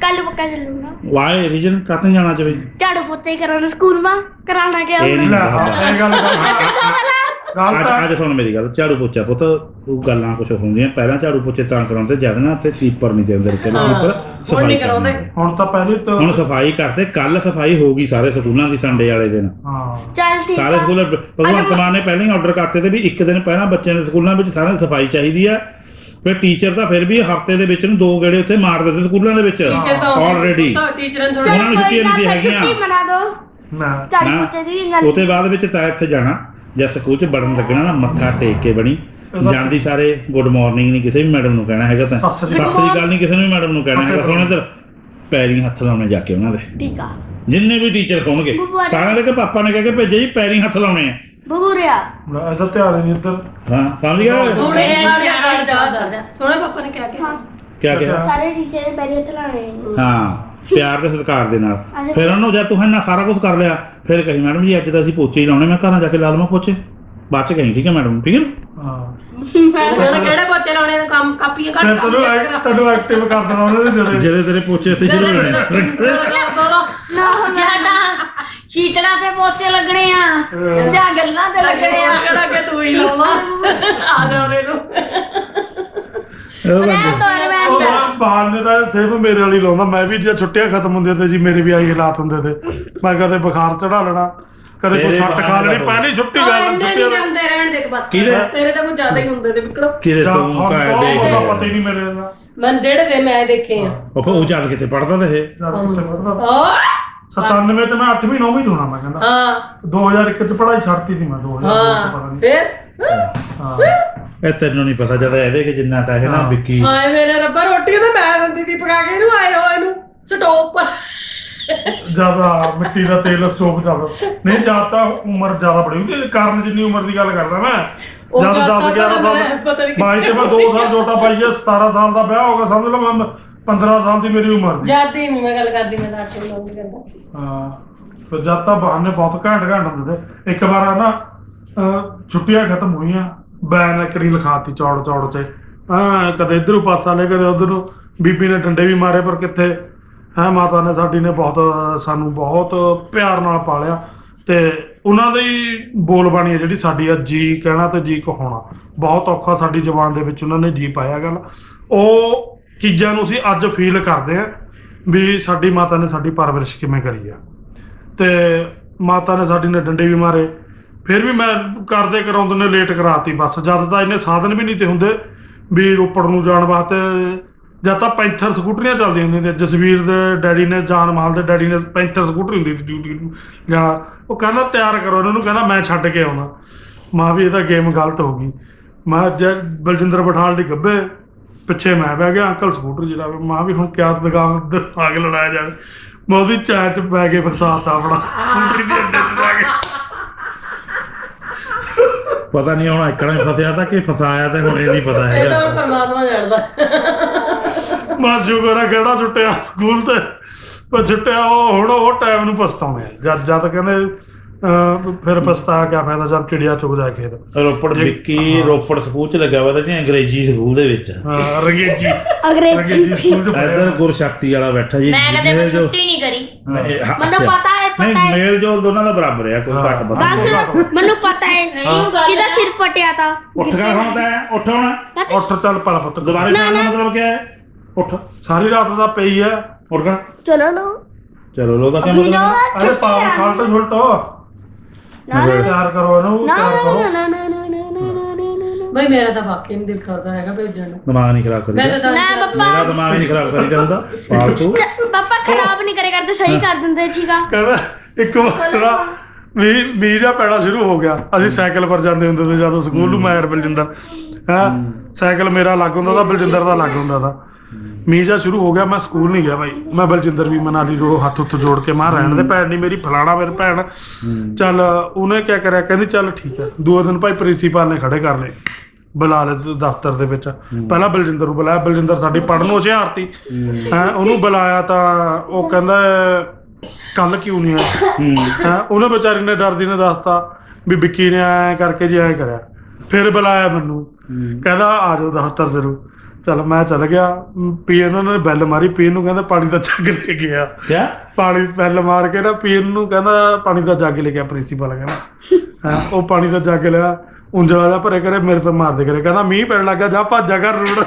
ਕੱਲ ਪੱਕਾ ਚੱਲੂਗਾ ਵਾਏ ਰੀਜਨ ਕਾਤੇ ਜਾਣਾ ਚਾਵੇ ਝਾੜੂ ਪੋਚਾ ਹੀ ਕਰਾਉਣਾ ਸਕੂਲ ਮਾ ਕਰਾਣਾ ਕਿਆ ਇਹ ਨਹੀਂ ਲੈ ਹੁਣ ਹਾਂ, ਇਹ ਗੱਲ ਕਰ ਦੱਸੋ ਪਹਿਲਾਂ ਗੱਲ ਅੱਜ ਤਾਂ ਅੱਜ ਸੁਣ ਮੇਰੀ ਗੱਲ ਝਾੜੂ ਪੋਚਾ ਪੁੱਤ ਉਹ ਗੱਲਾਂ ਕੁਝ ਹੁੰਦੀਆਂ ਪਹਿਲਾਂ ਝਾੜੂ ਪੋਚੇ ਤਾਂ ਕਰਾਉਂਦੇ ਜਦ ਨਾ ਉੱਥੇ ਸੀਪਰ ਨਹੀਂ ਦੇ ਅੰਦਰ ਹਾਂ, ਸੀਪਰ ਹੁਣ ਸਫ਼ਾਈ ਨਹੀਂ ਕਰਾਉਂਦੇ। ਕਰਨੀ। ਹੁਣ ਤਾਂ ਪਹਿਲੇ ਤਾਂ ਹੁਣ ਸਫ਼ਾਈ ਕਰਦੇ ਕੱਲ ਸਫ਼ਾਈ ਹੋ ਗਈ ਸਾਰੇ ਸਕੂਲਾਂ ਦੀ ਸੰਡੇ ਵਾਲੇ ਦਿਨ ਹਾਂ ਚੱਲ ਠੀਕ ਸਾਰੇ ਆ ਸਕੂਲ ਭਗਵੰਤ ਮਾਨ ਨੇ ਪਹਿਲਾਂ ਹੀ ਆਰਡਰ ਕਰਤੇ ਤੇ ਵੀ ਇੱਕ ਦਿਨ ਪਹਿਲਾਂ ਬੱਚਿਆਂ ਦੇ ਸਕੂਲਾਂ ਵਿੱਚ ਸਾਰਿਆਂ ਦੀ ਸਫ਼ਾਈ ਚਾਹੀਦੀ ਆ ਫਿਰ ਟੀਚਰ ਤਾਂ ਫਿਰ ਵੀ ਹਫ਼ਤੇ ਦੇ ਵਿੱਚ ਨੂੰ ਦੋ ਗੇੜੇ ਉੱਥੇ ਮਾਰ ਦਿੰਦੇ ਸਕੂਲਾਂ ਦੇ ਵਿੱਚ ਟੀਚਰ ਤਾਂ ਆਲਰੇਡੀ ਤਾਂ ਟੀਚਰਾਂ ਚੱਲ ਥੋੜਾ ਉਹਨਾਂ ਨੂੰ ਕੋਈ ਛੁੱਟੀਆਂ ਨਾ, ਨਹੀਂ ਫਿਰ ਹੈਗੀਆਂ। ਛੁੱਟੀ ਮਨਾ ਦੋ ਨਾ ਝਾੜੂ। ਪੋਚੇ ਦੀ ਵੀ ਗੱਲ ਉਹਦੇ ਬਾਅਦ ਵਿੱਚ ਤਾਂ ਇੱਥੇ ਜਾਣਾ ਜਾਂ ਸਕੂਲ 'ਚ ਵੜਨ ਲੱਗਣਾ ਨਾ ਮੱਥਾ ਟੇਕ ਕੇ ਬਣੀ ਜਾਂਦੀ ਸਾਰੇ ਗੁੱਡ ਮਾਰਨਿੰਗ ਨਹੀਂ ਕਿਸੇ ਵੀ ਮੈਡਮ ਨੂੰ ਕਹਿਣਾ ਹੈਗਾ ਤਾਂ ਸਤਿ ਸ੍ਰੀ ਸਤਿ ਸ੍ਰੀ ਅਕਾਲ ਨਹੀਂ ਕਿਸੇ ਨੂੰ ਵੀ ਮੈਡਮ ਨੂੰ ਕਹਿਣਾ ਹੈਗਾ ਸੋਹਣੇ ਤੇ ਪੈਰੀਂ ਹੱਥ ਲਾਉਣੇ ਜਾ ਕੇ ਉਹਨਾਂ ਦੇ ਠੀਕ ਆ ਜਿੰਨੇ ਵੀ ਟੀਚਰ ਹੋਣਗੇ ਬੁਆ। ਸਾਰਿਆਂ ਦੇ ਕਿ ਪਾਪਾ ਨੇ ਕਹਿ ਕੇ ਭੇਜੇ ਜੀ ਪੈਰੀਂ ਹੱਥ ਲਾਉਣੇ ਆ ਬਬੂਰਿਆ ਲੈ, ਇਹਦਾ ਧਿਆਨ ਹੀ ਨਹੀਂ ਇੱਧਰ ਹਾਂ ਸਮਝ ਗਿਆ ਸੋਹਣੇ ਨਾਲ ਨਾਲ ਜਾ ਸੋਹਣੇ ਪਾਪਾ ਨੇ ਕਿਹਾ ਕਿ ਹਾਂ ਕਿਆ ਕਿਹਾ ਸਾਰੇ ਟੀਚਰ ਬੈਰੀਅਰ ਤਲਾਣੇ ਹਾਂ ਪਿਆਰ ਤੇ ਸਤਿਕਾਰ ਦੇ ਨਾਲ। ਫਿਰ ਉਹਨੂੰ ਜਦ ਤੂੰ ਇੰਨਾ ਸਾਰਾ ਕੁਝ ਕਰ ਲਿਆ ਫਿਰ ਕਹੀ ਮੈਡਮ ਜੀ ਅੱਜ ਤਾਂ ਅਸੀਂ ਪੋਚੇ ਹੀ ਲਾਉਣੇ ਮੈਂ ਘਰਾਂ ਜਾ ਕੇ ਲਾ ਲਵਾਂ ਪੋਚੇ। ਬਾਅਦ ਚ ਕਹੀਂ ਠੀਕ ਹੈ ਮੈਡਮ ਠੀਕ ਹੈ ਨਾ? ਹਾਂ। ਕਹਿੰਦਾ ਕਿਹੜੇ ਬੱਚੇ ਲਾਉਣੇ ਦਾ ਕੰਮ ਕਾਪੀਆਂ ਕੱਢ ਫਿਰ ਤੈਨੂੰ ਐਕ- ਤੈਨੂੰ ਐਕਟਿਵ ਕਰ ਦੇਣਾ ਉਹਨੇ ਦੇ ਜਿਹੜੇ ਜਿਹੜੇ ਤੇਰੇ ਪੋਚੇ ਅਸੀਂ ਸ਼ੁਰੂ ਹੋਣੇ ਨਾ। ਸਾਡਾ ਖੀਚੜਾ ਤੇ ਪੋਚੇ ਲੱਗਣੇ ਆ। ਜਾਂ ਗੱਲਾਂ ਤੇ ਲੱਗਣੇ ਆ। ਕਿਹੜਾ ਕਿ ਤੂੰ ਹੀ ਲਾਉਣਾ ਆ ਜਾ ਉਹਦੇ ਨੂੰ। ਉਹ ਮੈਂ ਬੰਦੇ ਮੈਂ ਬਹਾਨੇ ਤਾਂ ਸਿਰਫ ਮੇਰੇ ਵਾਲੀ ਲਾਉਂਦਾ ਮੈਂ ਵੀ ਜੇ ਛੁੱਟੀਆਂ ਖਤਮ ਹੁੰਦੀਆਂ ਤੇ ਜੀ ਮੇਰੇ ਵੀ ਆਹੀ ਹਾਲਾਤ ਹੁੰਦੇ ਤੇ। ਮੈਂ ਕਦੇ ਬੁਖਾਰ ਚੜਾ ਲੈਣਾ ਕਦੇ ਕੋਈ ਸੱਟ ਖਾ ਲੈਣੀ ਪਹਿਲੀ ਛੁੱਟੀ ਗੱਲ ਇੰਨੇ ਛੁੱਟੀ ਨਹੀਂ ਜਾਂਦੇ ਰਹਿਣ ਦੇ ਬਸ। ਕਿਹਦੇ? ਤੇਰੇ ਤਾਂ ਕੁਝ ਜ਼ਿਆਦਾ ਹੀ ਹੁੰਦੇ ਤੇ ਵਿਕੜੋ। ਜਾਂ ਤੂੰ ਕਾਇ ਉਹਦਾ। ਪਤਾ ਹੀ ਨਹੀਂ ਮੇਰੇ ਦਾ ਮੈਂ ਜਿਹੜੇ ਦੇ ਮੈਂ ਦੇਖੇ ਆ। ਉਹ ਫਿਰ ਉਹ ਜਦ ਕਿਤੇ ਪੜਦਾ ਤੇ ਇਹ? ਜਦ ਕਿਤੇ ਪੜ੍ਹਦਾ। ਓ 97 ਚ ਮੈਂ 8ਵੀਂ 9ਵੀਂ ਚ ਹੋਣਾ ਮੈਂ ਕਹਿੰਦਾ। ਹਾਂ। 2001 ਚ ਪੜ੍ਹਾਈ ਛੱਡਤੀ ਸੀ ਮੈਂ 2002 ਚ ਪਤਾ ਹਾਂ ਨਹੀਂ ਫਿਰ ਹਾਂ। ਇਹ ਤੈਨੂੰ ਨਹੀਂ ਪਤਾ ਜਦ ਇਹਦੇ ਕਿ ਜਿੰਨਾ ਤਾਂ ਹੈ ਨਾ ਹਾਂ। ਵਿੱਕੀ ਹਾਏ ਮੇਰੇ ਰੱਬਾ ਰੋਟੀ ਤਾਂ ਮੈਂ ਦਿੰਦੀ ਦੀ ਪਕਾ ਕੇ ਇਹਨੂੰ ਆਏ ਹੋਏ ਨੂੰ ਸਟੋਪ ਪਰ ਜਦ ਆਹ ਮਿੱਟੀ ਦਾ ਤੇਲ ਸਟੋਕ ਚੱਲਦਾ ਨਹੀਂ ਜਦ ਤਾਂ ਉਮਰ ਜ਼ਿਆਦਾ ਬੜੀ ਹੁੰਦੀ ਕਾਰਨ ਜਿੰਨੀ ਉਮਰ ਦੀ ਗੱਲ ਕਰਦਾ ਮੈਂ। ਉਹ ਜਦ ਜਦ 10 ਤੱਕ 11 ਸਾਲ ਮੈਂ ਪਤਾ ਨਹੀਂ ਬਾਈ ਤੇ ਮੈਂ 2 ਸਾਲ ਛੋਟਾ ਬਾਈ ਜੇ 17 ਸਾਲ ਦਾ ਵਿਆਹ ਹੋ ਗਿਆ ਸਮਝ ਲਓ ਮੈਂ 15 ਸਾਲ ਦੀ ਮੇਰੀ ਉਮਰ ਦੀ। ਜਾਦੀ ਨਹੀਂ ਮੈਂ ਗੱਲ ਕਰਦੀ ਮੈਂ ਤਾਂ ਆਟੇ ਨੂੰ ਨਹੀਂ ਕਰਦਾ। ਹਾਂ ਫਿਰ ਜਦ ਤਾਂ ਬਹਾਨੇ ਬਹੁਤ ਘੈਂਟ ਘੈਂਟ ਹੁੰਦੇ ਤੇ। ਇੱਕ ਵਾਰ ਨਾ ਅਹ, ਛੁੱਟੀਆਂ ਖਤਮ ਹੋਈਆਂ ਬੈਨ ਕਰੀ ਲਿਖਾਤੀ ਚੌੜ ਚੌੜ ਤੇ। ਹਾਂ ਕਦੇ ਇਧਰੋਂ ਪਾਸਾ ਲੈ, ਕਦੇ ਉਧਰ। ਬੀਬੀ ਨੇ ਡੰਡੇ ਵੀ ਮਾਰੇ ਪਰ ਕਿੱਥੇ? ਹੈ, ਮਾਤਾ ਨੇ ਸਾਡੀ ਨੇ ਬਹੁਤ, ਸਾਨੂੰ ਬਹੁਤ ਪਿਆਰ ਨਾਲ ਪਾਲਿਆ। ਤੇ ਉਹਨਾਂ ਦੀ ਬੋਲ ਬਾਣੀ ਹੈ ਜਿਹੜੀ ਸਾਡੀ ਆ, ਜੀ ਕਹਿਣਾ ਤੇ ਜੀ ਕਹਾਉਣਾ ਬਹੁਤ ਔਖਾ ਸਾਡੀ ਜ਼ੁਬਾਨ ਦੇ ਵਿੱਚ ਉਹਨਾਂ ਨੇ ਜੀ ਪਾਇਆ ਗੱਲ। ਉਹ ਚੀਜ਼ਾਂ ਨੂੰ ਅਸੀਂ ਅੱਜ ਫੀਲ ਕਰਦੇ ਆ ਵੀ ਸਾਡੀ ਮਾਤਾ ਨੇ ਸਾਡੀ ਪਰਵਰਿਸ਼ ਕਿਵੇਂ ਕਰੀ ਆ। ਤੇ ਮਾਤਾ ਨੇ ਸਾਡੀ ਨੇ ਡੰਡੇ ਵੀ ਮਾਰੇ। ਫਿਰ ਵੀ ਮੈਂ ਕਰਦੇ ਕਰਾਉਂਦੇ ਨੇ ਲੇਟ ਕਰਾਤੀ ਬੱਸ। ਜਦ ਤਾਂ ਇੰਨੇ ਸਾਧਨ ਵੀ ਨਹੀਂ ਤੇ ਹੁੰਦੇ ਵੀ ਰੋਪੜ ਨੂੰ ਜਾਣ ਵਾਸਤੇ। ਜਦ ਤਾਂ ਪੈਂਥਰ ਸਕੂਟਰੀਆਂ ਚੱਲਦੀਆਂ ਹੁੰਦੀਆਂ ਨੇ ਜਸਵੀਰ ਦੇ ਡੈਡੀ ਨੇ ਜਾਨ ਮਾਲ ਦੇ ਡੈਡੀ ਨੇ ਪੈਂਥਰ ਸਕੂਟਰ ਹੁੰਦੀ ਸੀ ਡਿਊਟੀ ਨੂੰ। ਜਾਣਾ ਉਹ ਕਹਿੰਦਾ ਤਿਆਰ ਕਰੋ ਇਹਨਾਂ ਨੂੰ ਕਹਿੰਦਾ ਮੈਂ ਛੱਡ ਕੇ ਆਉਣਾ। ਮਾਂ ਵੀ ਇਹਦਾ ਗੇਮ ਗਲਤ ਹੋ ਗਈ। ਮੈਂ ਜੇ ਬਲਜਿੰਦਰ ਬਠਾਲ ਦੀ ਗੱਬੇ ਪਿੱਛੇ ਮੈਂ ਬਹਿ ਗਿਆ ਅੰਕਲ ਸਕੂਟਰ ਜਿਹੜਾ ਮਾਂ ਵੀ ਹੁਣ ਕਿਆ ਦੁਕਾਨ ਆਗ ਲੜਾਇਆ ਜਾਵੇ। ਮੈਂ ਉਹਦੀ ਚਾਹ ਚ ਪੈ ਕੇ ਫਸਾਤਾ ਆਪਣਾ। ਸਕੂਟਰੀ ਦੇ ਅੱਡੇ ਚ ਕੇ। ਪਤਾ ਨਹੀਂ ਹੁਣ ਇੱਕਣਾ ਹੀ ਫਸਿਆ ਤਾਂ ਕਿ ਫਸਾਇਆ ਤਾਂ ਹੁਣ ਇਹ ਨਹੀਂ ਪਤਾ ਇਹ ਤਾਂ ਹੁਣ ਹੈਗਾ ਪਰਮਾਤਮਾ ਜਾਣਦਾ। ਮੈਂ ਸ਼ੁਕਰ ਆ ਕਿਹੜਾ ਛੁੱਟਿਆ ਸਕੂਲ ਤੇ। ਪਰ ਛੁੱਟਿਆ ਉਹ ਹੁਣ ਉਹ ਟਾਈਮ ਨੂੰ ਪਛਤਾਉਂਦੇ ਆ। ਜਦ ਜਦ ਕਹਿੰਦੇ ਅਹ, ਫਿਰ ਪਛਤਾਇਆ ਕਿਆ ਫਾਇਦਾ ਜਦ ਚਿੜੀਆ ਚੁਗ ਜਾ ਖੇਤ ਰੋਪੜ ਜੇ- ਵਿੱਕੀ ਹਾਂ। ਰੋਪੜ ਸਕੂਲ ਚ ਲੱਗਾ ਵਾ ਤਾਂ ਜੀ ਅੰਗਰੇਜ਼ੀ ਸਕੂਲ ਦੇ ਵਿੱਚ। ਹਾਂ, ਰੰਗੇਜੀ ਅੰਗਰੇਜ਼ੀ। ਰੰਗੇਜੀ ਸਕੂਲ ਚ। ਇੱਧਰ ਗੁਰਸ਼ਕਤੀ ਵਾਲਾ ਬੈਠਾ ਜੀ ਮੈਂ ਕਦੇ ਮੇਲ ਕੋਈ ਜੋ- ਛੁੱਟੀ ਨਹੀਂ ਕਰੀ। ਇਹ- ਹਾਂ, ਅੱਛਾ। ਪਤਾ ਹੈ ਨਹੀਂ ਮੇਲ ਜੋਲ ਦੋਨਾਂ ਦਾ ਬਰਾਬਰ ਆ ਕੋਈ ਘੱਟ ਵੱਧ ਗੱਲ ਮੈਨੂੰ ਪਤਾ ਹੈ। ਇਹਦਾ ਸਿਰ ਪਟਿਆ ਤਾਂ? ਉੱਠ ਗਿਆ ਹੁਣ ਤਾਂ ਉੱਠ ਹੁਣ। ਉੱਠ ਚੱਲ ਪਲ ਪੁੱਤ ਦੁਬਾਰੇ ਜਾਣ ਦਾ ਮਤਲਬ ਕੀ ਹੈ ਉੱਠ। ਸਾਰੀ ਰਾਤ ਦਾ ਪਈ ਐ ਉੱਠ ਗਿਆ ਚਲੋ ਨਾ ਚਲੋ ਲੋ ਦਾ ਕੀ ਅਭੀ ਅਰੇ ਪਾਉ ਖਾਲਟ ਝੁਲਟੋ ਨਾ ਨਾ, ਨਾ। ਵਿਚਾਰ ਕਰੋ ਇਹਨੂੰ ਨਾ ਨਾ ਵਿਚਾਰ ਕਰੋ। ਨਾ ਨਾ ਨਾ ਨਾ ਨਾ ਨਾ। ਬਈ ਮੇਰਾ ਤਾਂ ਵਾਕਈ ਨਹੀਂ ਦਿਲ ਕਰਦਾ ਹੈਗਾ ਭੇਜਣ ਨੂੰ। ਦਿਮਾਗ ਨਹੀਂ ਖਰਾਬ ਮੈਂ ਕਰੀ ਤਾਂ ਲੈ ਦੱਸ ਮੇਰਾ ਦਿਮਾਗ ਹੀ ਨਹੀਂ ਖਰਾਬ ਕਰੀ ਜਾਂਦਾ ਫਾਲਤੂ। ਚ- ਪਾਪਾ ਖਰਾਬ ਨਹੀਂ ਕਰੇ ਕਰਦੇ ਸਹੀ ਕਰ ਦਿੰਦੇ ਜੀਗਾ ਕਹਿੰਦਾ ਇੱਕ ਵਾਰ ਨਾ। ਮੀਂਹ ਮੀਂਹ ਪੈਣਾ ਸ਼ੁਰੂ ਹੋ ਗਿਆ। ਅਸੀਂ ਸਾਈਕਲ ਪਰ ਜਾਂਦੇ ਹੁੰਦੇ ਸੀ ਜਦੋਂ ਸਕੂਲ ਨੂੰ ਮੈਂ ਬਲਜਿੰਦਰ ਹਾਂ? ਸਾਈਕਲ ਮੇਰਾ ਲੱਗ ਹੁੰਦਾ ਤਾਂ ਬਲਜਿੰਦਰ ਦਾ ਲੱਗ ਹੁੰਦਾ ਤਾਂ। ਮੀਂਹ ਜਿਹਾ ਸ਼ੁਰੂ ਹੋ ਗਿਆ ਮੈਂ ਸਕੂਲ ਨਹੀਂ ਗਿਆ ਭਾਈ ਮੈਂ ਬਲਜਿੰਦਰ ਵੀ ਮਨਾਲੀ ਰੋ ਹੱਥ ਉੱਤ ਜੋੜ ਕੇ ਮਾਰ ਰਹਿਣ ਦੇ ਭੈਣ ਨਹੀਂ ਮੇਰੀ ਫਲਾਣਾ ਮੇਰੀ ਭੈਣ। ਚੱਲ ਉਹਨੇ ਕੀ ਕਰਿਆ ਕਹਿੰਦੀ ਚੱਲ ਠੀਕ ਹੈ ਦੂਏ ਦਿਨ ਭਾਈ ਪ੍ਰਿੰਸੀਪਲ ਨੇ ਖੜੇ ਕਰ ਲਏ। ਬੁਲਾ ਲਏ ਦ- ਦਫ਼ਤਰ ਦੇ ਵਿੱਚ। ਪਹਿਲਾਂ ਬਲਜਿੰਦਰ ਨੂੰ ਬੁਲਾਇਆ ਬਲਜਿੰਦਰ ਸਾਡੀ ਪੜ੍ਹਨ ਨੂੰ ਹੁਸ਼ਿਆਰਤੀ। ਹੈ। ਉਹਨੂੰ ਬੁਲਾਇਆ ਤਾਂ ਉਹ ਕਹਿੰਦਾ ਕੱਲ ਕਿਉਂ ਨਹੀਂ ਆਇਆ? ਹੂੰ। ਉਹਨੇ ਵਿਚਾਰੀ ਨੇ ਡਰਦੀ ਨੇ ਦੱਸਤਾ ਵੀ ਵਿੱਕੀ ਨੇ ਐ ਕਰਕੇ ਜੀ ਐ ਕਰਿਆ। ਫਿਰ ਬੁਲਾਇਆ ਮੈਨੂੰ। ਕਹਿੰਦਾ ਆ ਜਾਓ ਦਫ਼ਤਰ ਜ਼ਰੂਰ। ਚਲ ਮੈਂ ਚਲ ਗਿਆ। ਪੀ ਉਹਨਾਂ ਨੇ ਬੈਲ ਮਾਰੀ। ਪੀ ਨੂੰ ਕਹਿੰਦਾ ਪਾਣੀ ਦਾ ਜੱਗ ਲੈ ਗਿਆ ਕਿਆ? ਪਾਣੀ ਬੈਲ ਮਾਰ ਕੇ ਨਾ ਪੀ ਨੂੰ ਕਹਿੰਦਾ ਪਾਣੀ ਦਾ ਜੱਗ ਲੈ ਗਿਆ ਪ੍ਰਿੰਸੀਪਲ ਕਹਿੰਦਾ। ਉਹ ਪਾਣੀ ਦਾ ਜੱਗ ਲਿਆ। ਉਂਜਲਾ ਦਾ ਭਰੇ ਕਰੇ ਮੇਰੇ ਤੇ ਮਾਰ ਦੇ ਕਰੇ ਕਹਿੰਦਾ ਮੀਂਹ ਪੈਣ ਲੱਗਾ ਜਾ ਭੱਜਾ ਕਰ ਰੋੜ।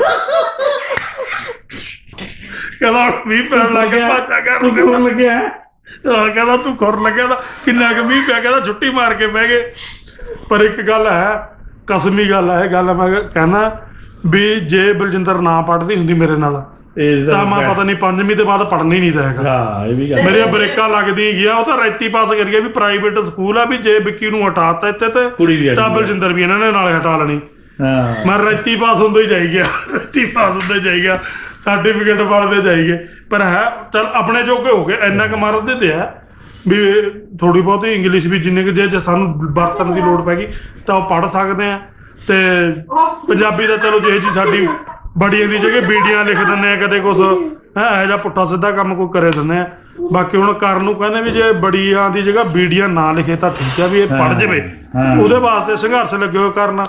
ਕਹਿੰਦਾ ਹੁਣ ਮੀਂਹ ਪੈਣ ਲੱਗਾ ਭੱਜਾ ਕਰ ਤੂੰ ਕਿਉਂ ਲੱਗਿਆ। ਹਾਂ ਕਹਿੰਦਾ ਤੂੰ ਖੁਰ ਲੱਗਿਆ ਤਾਂ ਕਿੰਨਾ ਕੁ ਮੀਂਹ ਪਿਆ ਕਹਿੰਦਾ ਛੁੱਟੀ ਮਾਰ ਕੇ ਬਹਿ ਗਏ। ਪਰ ਇੱਕ ਗੱਲ ਹੈ ਕਸਮੀ ਗੱਲ ਹੈ ਗੱਲ ਮੈਂ ਕਹਿੰਦਾ ਵੀ ਜੇ ਬਲਜਿੰਦਰ ਨਾ ਪੜ੍ਹਦੀ ਹੁੰਦੀ ਮੇਰੇ ਨਾਲ ਇਹ ਤਾਂ ਮੈਂ ਪਤਾ ਨਹੀਂ ਪੰਜਵੀਂ ਦੇ ਬਾਅਦ ਪੜ੍ਹਨੀ ਨਹੀਂ ਤਾਂ ਹੈਗਾ। ਹਾਂ ਇਹ ਵੀ ਗੱਲ ਮੇਰੀਆਂ ਬ੍ਰੇਕਾਂ ਲੱਗਦੀ ਗਿਆ ਉਹ ਤਾਂ ਰੈਤੀ ਪਾਸ ਕਰ ਗਿਆ ਵੀ ਪ੍ਰਾਈਵੇਟ ਸਕੂਲ ਆ ਵੀ ਜੇ ਵਿੱਕੀ ਨੂੰ ਹਟਾਤਾ ਇੱਥੇ ਤੇ ਤਾਂ ਬਲਜਿੰਦਰ ਵੀ ਇਹਨਾਂ ਨੇ ਨਾਲੇ ਹਟਾ ਲੈਣੀ। ਹਾਂ। ਮੈਂ ਰੈਤੀ ਪਾਸ ਹੁੰਦਾ ਹੀ ਜਾਈ ਗਿਆ ਰੈਤੀ ਪਾਸ ਹੁੰਦਾ ਹੀ ਜਾਈ ਗਿਆ ਸਰਟੀਫਿਕੇਟ ਬਣਦੇ ਜਾਈਗੇ ਪਰ ਹੈ ਚਲ ਆਪਣੇ ਜੋਗੇ ਹੋ ਗਏ ਇੰਨਾ ਕੁ ਮਾਰਦੇ ਤੇ ਹੈ। ਵੀ ਥੋੜੀ ਬਹੁਤੀ ਇੰਗਲਿਸ਼ ਵੀ ਜਿੰਨੇ ਕਿ ਜੇ ਸਾਨੂੰ ਵਰਤਣ ਦੀ ਲੋੜ ਪੈ ਗਈ ਤਾਂ ਉਹ ਪੜ ਸਕਦੇ ਆ। ਤੇ ਪੰਜਾਬੀ ਦਾ ਚਲੋ ਜੇ ਜੀ ਸਾਡੀ ਬੜੀਆਂ ਦੀ ਜਗ੍ਹਾ ਬੀਡੀਆਂ ਲਿਖ ਦਿੰਦੇ ਆ ਕਦੇ ਕੁਛ। ਹੈ ਇਹੋ ਜਿਹਾ ਪੁੱਠਾ ਸਿੱਧਾ ਕੰਮ ਕੋਈ ਕਰੇ ਦਿੰਦੇ ਆ। ਬਾਕੀ ਹੁਣ ਕਰਨ ਨੂੰ ਕਹਿੰਦੇ ਵੀ ਜੇ ਬੜੀਆਂ ਦੀ ਜਗ੍ਹਾ ਬੀਡੀਆਂ ਨਾ ਲਿਖੇ ਤਾਂ ਠੀਕ ਆ ਵੀ ਇਹ ਪੜ ਜਾਵੇ। ਉਹਦੇ ਵਾਸਤੇ ਸੰਘਰਸ਼ ਲੱਗੇ ਹੋਏ ਕਰਨਾ।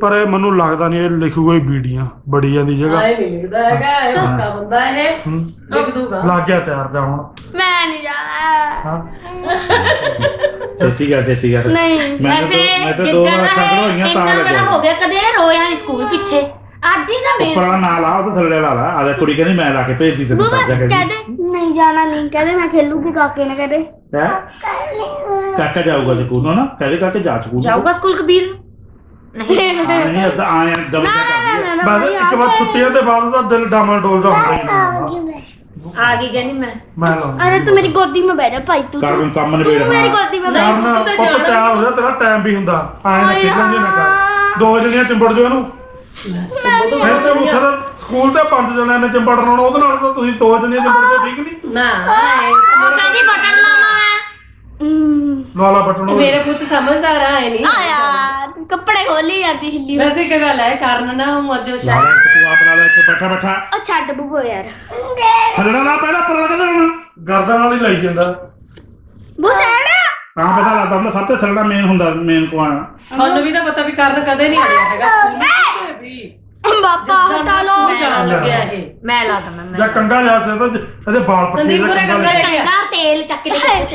ਪਰ ਇਹ ਮੈਨੂੰ ਲੱਗਦਾ ਨਹੀਂ ਇਹ ਲਿਖੂਗਾ ਹੀ ਬੀਡੀਆਂ ਬੜੀਆਂ ਦੀ ਜਗ੍ਹਾ। ਆਏ ਨਹੀਂ ਲਿਖਦਾ ਹੈਗਾ ਇਹ ਪੱਕਾ ਬੰਦਾ ਇਹ। ਹੂੰ। ਲਿਖ ਦੂਗਾ ਲੱਗ ਗਿਆ ਤਿਆਰ ਜਾ ਹੁਣ। ਮੈਂ ਨਹੀਂ ਜਾਣਾ। ਹਾਂ। ਛੇਤੀ ਕਰ ਛੇਤੀ ਕਰ। ਨਹੀਂ ਮੈਂ ਤਾਂ ਵੈਸੇ ਦੋ- ਮੈਂ ਤਾਂ ਦੋ ਜਿੱਦਾਂ ਵਾਰ ਦਾ ਖੜਵਾਈਆਂ ਤਾਂ ਬੜਾ ਲੱਗਿਆ। ਹੋ ਗਿਆ ਕਦੇ ਰੋਇਆ ਨਹੀਂ ਸਕੂਲ ਪਿੱਛੇ। ਅੱਜ ਹੀ ਤਾਂ ਉੱਪਰ ਮੇਰੇ ਵਾਲਾ ਨਾਂ ਲਾ ਉਹ ਥੱਲੇ ਲਾ ਲਾ ਆ ਜਾ ਕੁੜੀ ਕਹਿੰਦੀ ਮੈਂ ਲਾ ਕੇ ਭੇਜਦੀ ਤੈਨੂੰ ਬੂਬਾ ਸੱਜਾ ਕਹਿੰਦੀ ਕਹਦੇ ਨਹੀਂ ਜਾਣਾ ਨਹੀਂ ਕਹਦੇ ਮੈਂ ਖੇਲੂਗੀ ਕਾਕੇ ਨੇ ਕਹਦੇ ਹੈਂ? ਕਾਕਾ ਜਾਊਗਾ ਸਕੂਲ ਨੂੰ ਨਾ ਕਹਦੇ ਕਾਕੇ ਜਾ ਸਕੂਲ ਨੂੰ। ਜਾਊਗਾ ਸਕੂਲ ਕਬੀਰ ਨਹੀਂ ਹਾਂ, ਨਹੀਂ ਅੱਧਾ ਆਇਆ ਡਬਲ ਜਿਹਾ ਕਰਦੀ ਹੈ ਬਸ ਇੱਕ ਵਾਰ ਛੁੱਟੀਆਂ ਦੇ ਬਾਅਦ ਦਾ ਦਿਲ ਡਾਮਾ ਡੋਲਦਾ ਹੁੰਦਾ ਹੀ ਆ ਗਈ ਕਹਿੰਦੀ ਮੈਂ ਮੈਂ ਲਾਉਂਦਾ अरे तू मेरी गोदी में बैठा भाई तू ਕਰ ਨੂੰ ਕੰਮ तू ਨਿਬੇੜਨਾ मेरी गोदी में नहीं, बैठ ਕਰਨ ਤੂੰ ਤਾਂ ਪੁੱਤ ਜਾਣਾ ਤਿਆਰ ਹੋ ਜਾ ਤੇਰਾ ਟਾਈਮ ਵੀ ਹੁੰਦਾ ਆਏ ਨਾ ਓਏ ਖੇਡਣ ਜੀ ਨਾ ਕਰ ਹਾਂ। ਦੋ ਜਣੀਆਂ ਚਿੰਬੜ ਜੋ ਇਹਨੂੰ ਫਿਰ ਤੇ ਉੱਥੇ ਦਾ ਸਕੂਲ ਤੇ ਪੰਜ ਜਣਿਆਂ ਨੇ ਚੰਬੜ ਲਾਉਣਾ ਉਹਦੇ ਨਾਲ ਤਾਂ ਤੁਸੀਂ ਦੋ ਜਣੇ ਚੰਬੜਦੇ ਠੀਕ ਨਹੀਂ? ਨਾ ਕਹਿੰਦੀ ਬਟਨ ਲਾਉਣਾ ਮੈਂ। ਲਾਲਾ ਬਟਨ ਉਹ ਮੇਰੇ ਪੁੱਤ ਸਮਝਦਾਰ ਆ ਇਹ ਨਹੀਂ ਆ ਯਾਰ ਕੱਪੜੇ ਖੋਲੀ ਜਾਂਦੀ ਹਿੱਲੀ ਵੈਸੇ ਇੱਕ ਗੱਲ ਹੈ ਕਾਰਨ ਨਾ ਮਜੋ ਲਾਲਾ ਸ਼ਾਹ ਇੱਕ ਤੂੰ ਆਪ ਲਾਲਾ ਇੱਥੇ ਬੈਠਾ ਬੈਠਾ। ਉਹ ਛੱਡ ਬੂਬੋ ਯਾਰ। ਹਲਣਾ ਨਾ ਪਹਿਲਾਂ ਪਰਲਾ ਕਹਿੰਦਾ ਗਰਦਨ ਨਾਲ ਹੀ ਲਾਈ ਜਾਂਦਾ। ਬੁਸੈਣਾ ਤਾਂ ਪਤਾ ਲੱਗਦਾ ਹੁੰਦਾ ਸਭ ਤੋਂ ਥਰੜਾ ਮੇਨ ਹੁੰਦਾ ਮੇਨ ਕੁਆਣਾ ਤੁਹਾਨੂੰ ਵੀ ਤਾਂ ਪਤਾ ਵੀ ਕਰਨ ਕਦੇ ਨਹੀਂ ਆਇਆ ਹੈਗਾ ਸਕੂਲ ਵਿੱਚ ਵੀ? ਪਾਪਾ ਹਟਾ ਲਓ। ਜਾਣ ਲੱਗਿਆ ਇਹ। ਮੈਂ ਲਾ ਦਮ ਜਾਂ ਮੈਂ ਕੰਗਾ ਲਿਆ ਸਕਦਾ ਇਹਦੇ ਵਾਲ ਪੱਕੇ ਸੰਦੀਪ ਕੋਲੇ ਕੰਗਾ ਲੈ ਕੇ ਆ। ਟੰਗਾ ਤੇਲ ਚੱਕ ਲੈ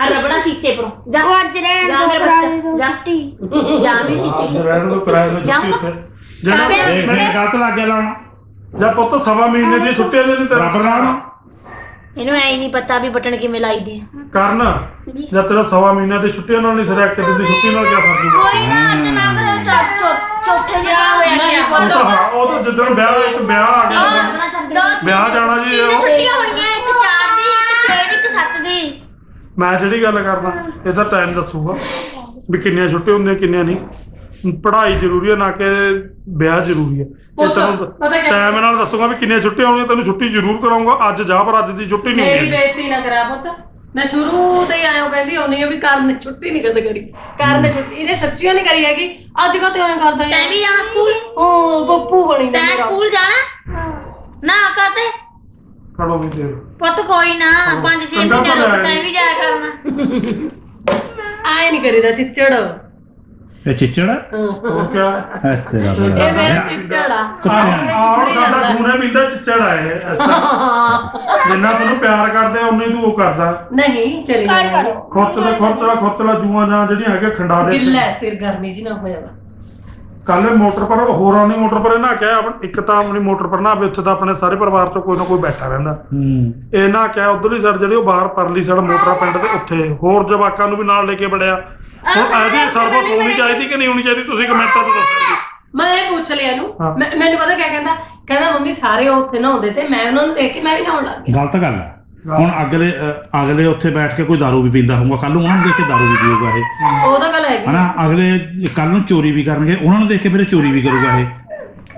ਆ ਰਬੜਾ ਸ਼ੀਸ਼ੇ ਪਰੋਂ। ਜਾ। ਅੱਜ ਰਹਿਣ ਜਾ ਮੇਰੇ ਬੱਚਾ। ਜਾ। ਜਾ ਮੇਰੀ ਚਿੱਟੀ। ਰਹਿਣ ਦੋ ਕਿਰਾਏ ਤੋਂ ਛੁੱਟੀ ਉੱਥੇ। ਜਿਹੜਾ ਇਹ ਮੇਰੇ ਗਲਤ ਲੱਗ ਗਿਆ ਲਾਉਣਾ। ਜਾਂ ਪੁੱਤ ਸਵਾ ਮਹੀਨੇ ਦੀ ਛੁੱਟੀ ਦੇ ਨਹੀਂ ਤੇ ਰਬਰ ਲਾਉਣਾ। ਇਹਨੂੰ ਐ ਨਹੀਂ ਪਤਾ ਵੀ ਬਟਨ ਕਿਵੇਂ ਲਾਈਦੇ ਆ। ਕਰਨ ਜਦ ਤੇਰਾ ਸਵਾ ਮਹੀਨਾ ਤੇ ਛੁੱਟੀਆਂ ਨਾਲ ਨਹੀਂ ਸਰਿਆ ਕਿ ਤੇਰੀ ਛੁੱਟੀ ਨਾਲ ਕੀ ਫ਼ਰਕ ਹੋਊਗਾ? ਕੋਈ ਨਾ ਅੱਜ ਨਾ ਕਰੇ ਚੌਥੇ ਜਿਹੜਾ ਹੋਇਆ ਨਹੀਂ ਉਹ ਤਾਂ ਹਾਂ, ਉਹ ਤਾਂ ਜਦੋਂ ਵਿਆਹ ਇੱਕ ਵਿਆਹ ਆ ਗਿਆ। ਵਿਆਹ ਜਾਣਾ ਜੀ ਉਹ- ਛੁੱਟੀਆਂ ਹੋਣੀਆਂ ਇੱਕ 4 ਦੀ ਇੱਕ 6 ਦੀ ਇੱਕ 7 ਦੀ। ਮੈਂ ਜਿਹੜੀ ਗੱਲ ਕਰਦਾ ਇਹਦਾ ਟਾਈਮ ਦੱਸੂਗਾ ਵੀ ਕਿੰਨੀਆਂ ਛੁੱਟੀਆਂ ਹੁੰਦੀਆਂ ਕਿੰਨੀਆਂ ਨਹੀਂ। ਪੜ੍ਹਾਈ ਜ਼ਰੂਰੀ ਹੈ ਨਾ ਕਿ ਵਿਆਹ ਜ਼ਰੂਰੀ ਹੈ। ਤਾਂ- ਤੈਨੂੰ ਕਿਆ- ਟਾਈਮ ਨਾਲ ਦੱਸੂਗਾ ਵੀ ਕਿੰਨੀਆਂ ਛੁੱਟੀਆਂ ਹੋਣਗੀਆਂ ਤੈਨੂੰ ਛੁੱਟੀ ਜ਼ਰੂਰ ਕਰਾਉਂਗਾ ਅੱਜ ਜਾ ਪਰ ਅੱਜ ਦੀ ਛੁੱਟੀ ਨਹੀਂ ਮੇਰੀ ਹੁੰਦੀ। ਬੇਇੱਜ਼ਤੀ ਨਾ ਕਰਾ ਪੁੱਤ। ਮੈਂ ਸ਼ੁਰੂ ਤੋਂ ਹੀ ਆਇਓ ਕਹਿੰਦੀ ਹੁੰਨੀ ਆ ਵੀ ਕਾਰਨ ਨੇ ਛੁੱਟੀ ਨਹੀਂ ਕਦੇ ਕਰੀ। ਕਾਰਨ ਨੇ ਛੁੱਟੀ ਇਹਨੇ ਸੱਚੀਓ ਨਹੀਂ ਕਰੀ ਹੈਗੀ। ਅੱਜ ਕਾ ਤੇ ਐਂ ਕਰਦਾ ਤੈਂ ਵੀ ਜਾਣਾ ਸਕੂਲ? ਓ ਬੱਪੂ ਬਣੀ ਤੈਂ ਸਕੂਲ ਜਾਣਾ? ਨਾ ਕਾਤੇ ਖੜੋ ਵੀ ਦੇ ਪੁੱਤ ਕੋਈ ਨਾ 5-6 ਚੰਗਾ ਮਹੀਨੇ ਭਲਾ ਰੁਕ ਹੈ। ਤੈਂ ਵੀ ਜਾਇਆ ਕਰਨਾ। ਆਏ ਨਹੀਂ ਕਰੀਦਾ ਚਿੱਚੜ। ਇਹ ਚਿੱਚੜ? ਹੈ? ਹੋਰ ਕਿਆ ਹੈ ਤੇਰਾ ਇਹ ਮੇਰਾ ਬੜਾ ਆ। ਆਹ ਸਾਡਾ ਖੂਨੇ ਪੀਂਦਾ ਚਿੱਚੜ ਆਏ ਜਿੰਨਾ ਤੈਨੂੰ ਪਿਆਰ ਕਰਦੇ ਉਨੇ ਤੂੰ ਉਹ ਕਰਦਾ। ਨਹੀਂ ਚਲੀ ਜਾਣਾ। ਖੁੱਤਲਾ ਖੁੱਤਲਾ ਖੁੱਤਲਾ ਜੂਆਂ ਜਾਂ ਜਿਹੜੀਆਂ ਹੈਗੇ ਖੰਡਾ ਦੇ ਗਿੱਲਾ ਹੈ ਸਿਰ ਗਰਮੀ ਜੀ ਨਾ ਹੋਇਆ ਵਾ ਕੱਲ ਮੋਟਰ ਪਰ ਹੋਰਾਂ ਦੀ ਮੋਟਰ ਪਰ ਨਾ ਕਿਹਾ ਆਪਣ- ਇੱਕ ਤਾਂ ਆਪਣੀ ਮੋਟਰ ਪਰ ਨਾ ਵੀ ਉੱਥੇ ਤਾਂ ਆਪਣੇ ਸਾਰੇ ਪਰਿਵਾਰ ਚੋਂ ਕੋਈ ਨਾ ਕੋਈ ਬੈਠਾ ਰਹਿੰਦਾ। ਹੂੰ। ਇਹ ਨਾ ਕਿਹਾ ਉਧਰਲੀ ਸਾਈਡ ਜਿਹੜੀ ਉਹ ਬਾਹਰ ਪਰਲੀ ਸਾਈਡ ਮੋਟਰਾਂ ਪਿੰਡ ਦੇ ਉੱਥੇ ਹੋਰ ਜਵਾਕਾਂ ਨੂੰ ਵੀ ਨਾਲ ਲੈ ਕੇ ਬੜਿਆ ਹੁਣ ਆਦੀ ਸਰਵਿਸ ਹੋਣੀ ਚਾਹੀਦੀ ਕਿ ਨਹੀਂ ਹੋਣੀ ਚਾਹੀਦੀ? ਤੁਸੀਂ ਕਮੈਂਟਾਂ 'ਚ ਦੱਸੋ ਮੈਂ ਇਹ ਪੁੱਛ ਲਿਆ ਇਹਨੂੰ। ਮੈਨੂੰ ਪਤਾ ਕਿਆ ਕਹਿੰਦਾ? ਕਹਿੰਦਾ ਮੰਮੀ ਸਾਰੇ ਉੱਥੇ ਨਹਾਉਂਦੇ ਤੇ ਮੈਂ ਉਹਨਾਂ ਨੂੰ ਦੇਖ ਕੇ ਮੈਂ ਵੀ ਨਹਾਉਣ ਲੱਗ ਗਿਆ। ਗਲਤ ਗੱਲ ਹੈ। ਹੁਣ ਅਗਲੇ ਅਗਲੇ ਉੱਥੇ ਬੈਠ ਕੇ ਕੋਈ ਦਾਰੂ ਵੀ ਪੀਂਦਾ ਹੋਊਗਾ ਕੱਲ ਨੂੰ ਉਹਨਾਂ ਨੂੰ ਦੇਖ ਕੇ ਦਾਰੂ ਵੀ ਪੀਊਗਾ ਇਹ। ਉਹ ਗੱਲ ਹੈਗੀ। ਹਨਾ? ਅਗਲੇ ਕੱਲ ਨੂੰ ਚੋਰੀ ਵੀ ਕਰਨਗੇ ਉਹਨਾਂ ਨੂੰ ਦੇਖ ਕੇ ਫਿਰ ਚੋਰੀ ਵੀ ਕਰੂਗਾ ਇਹ।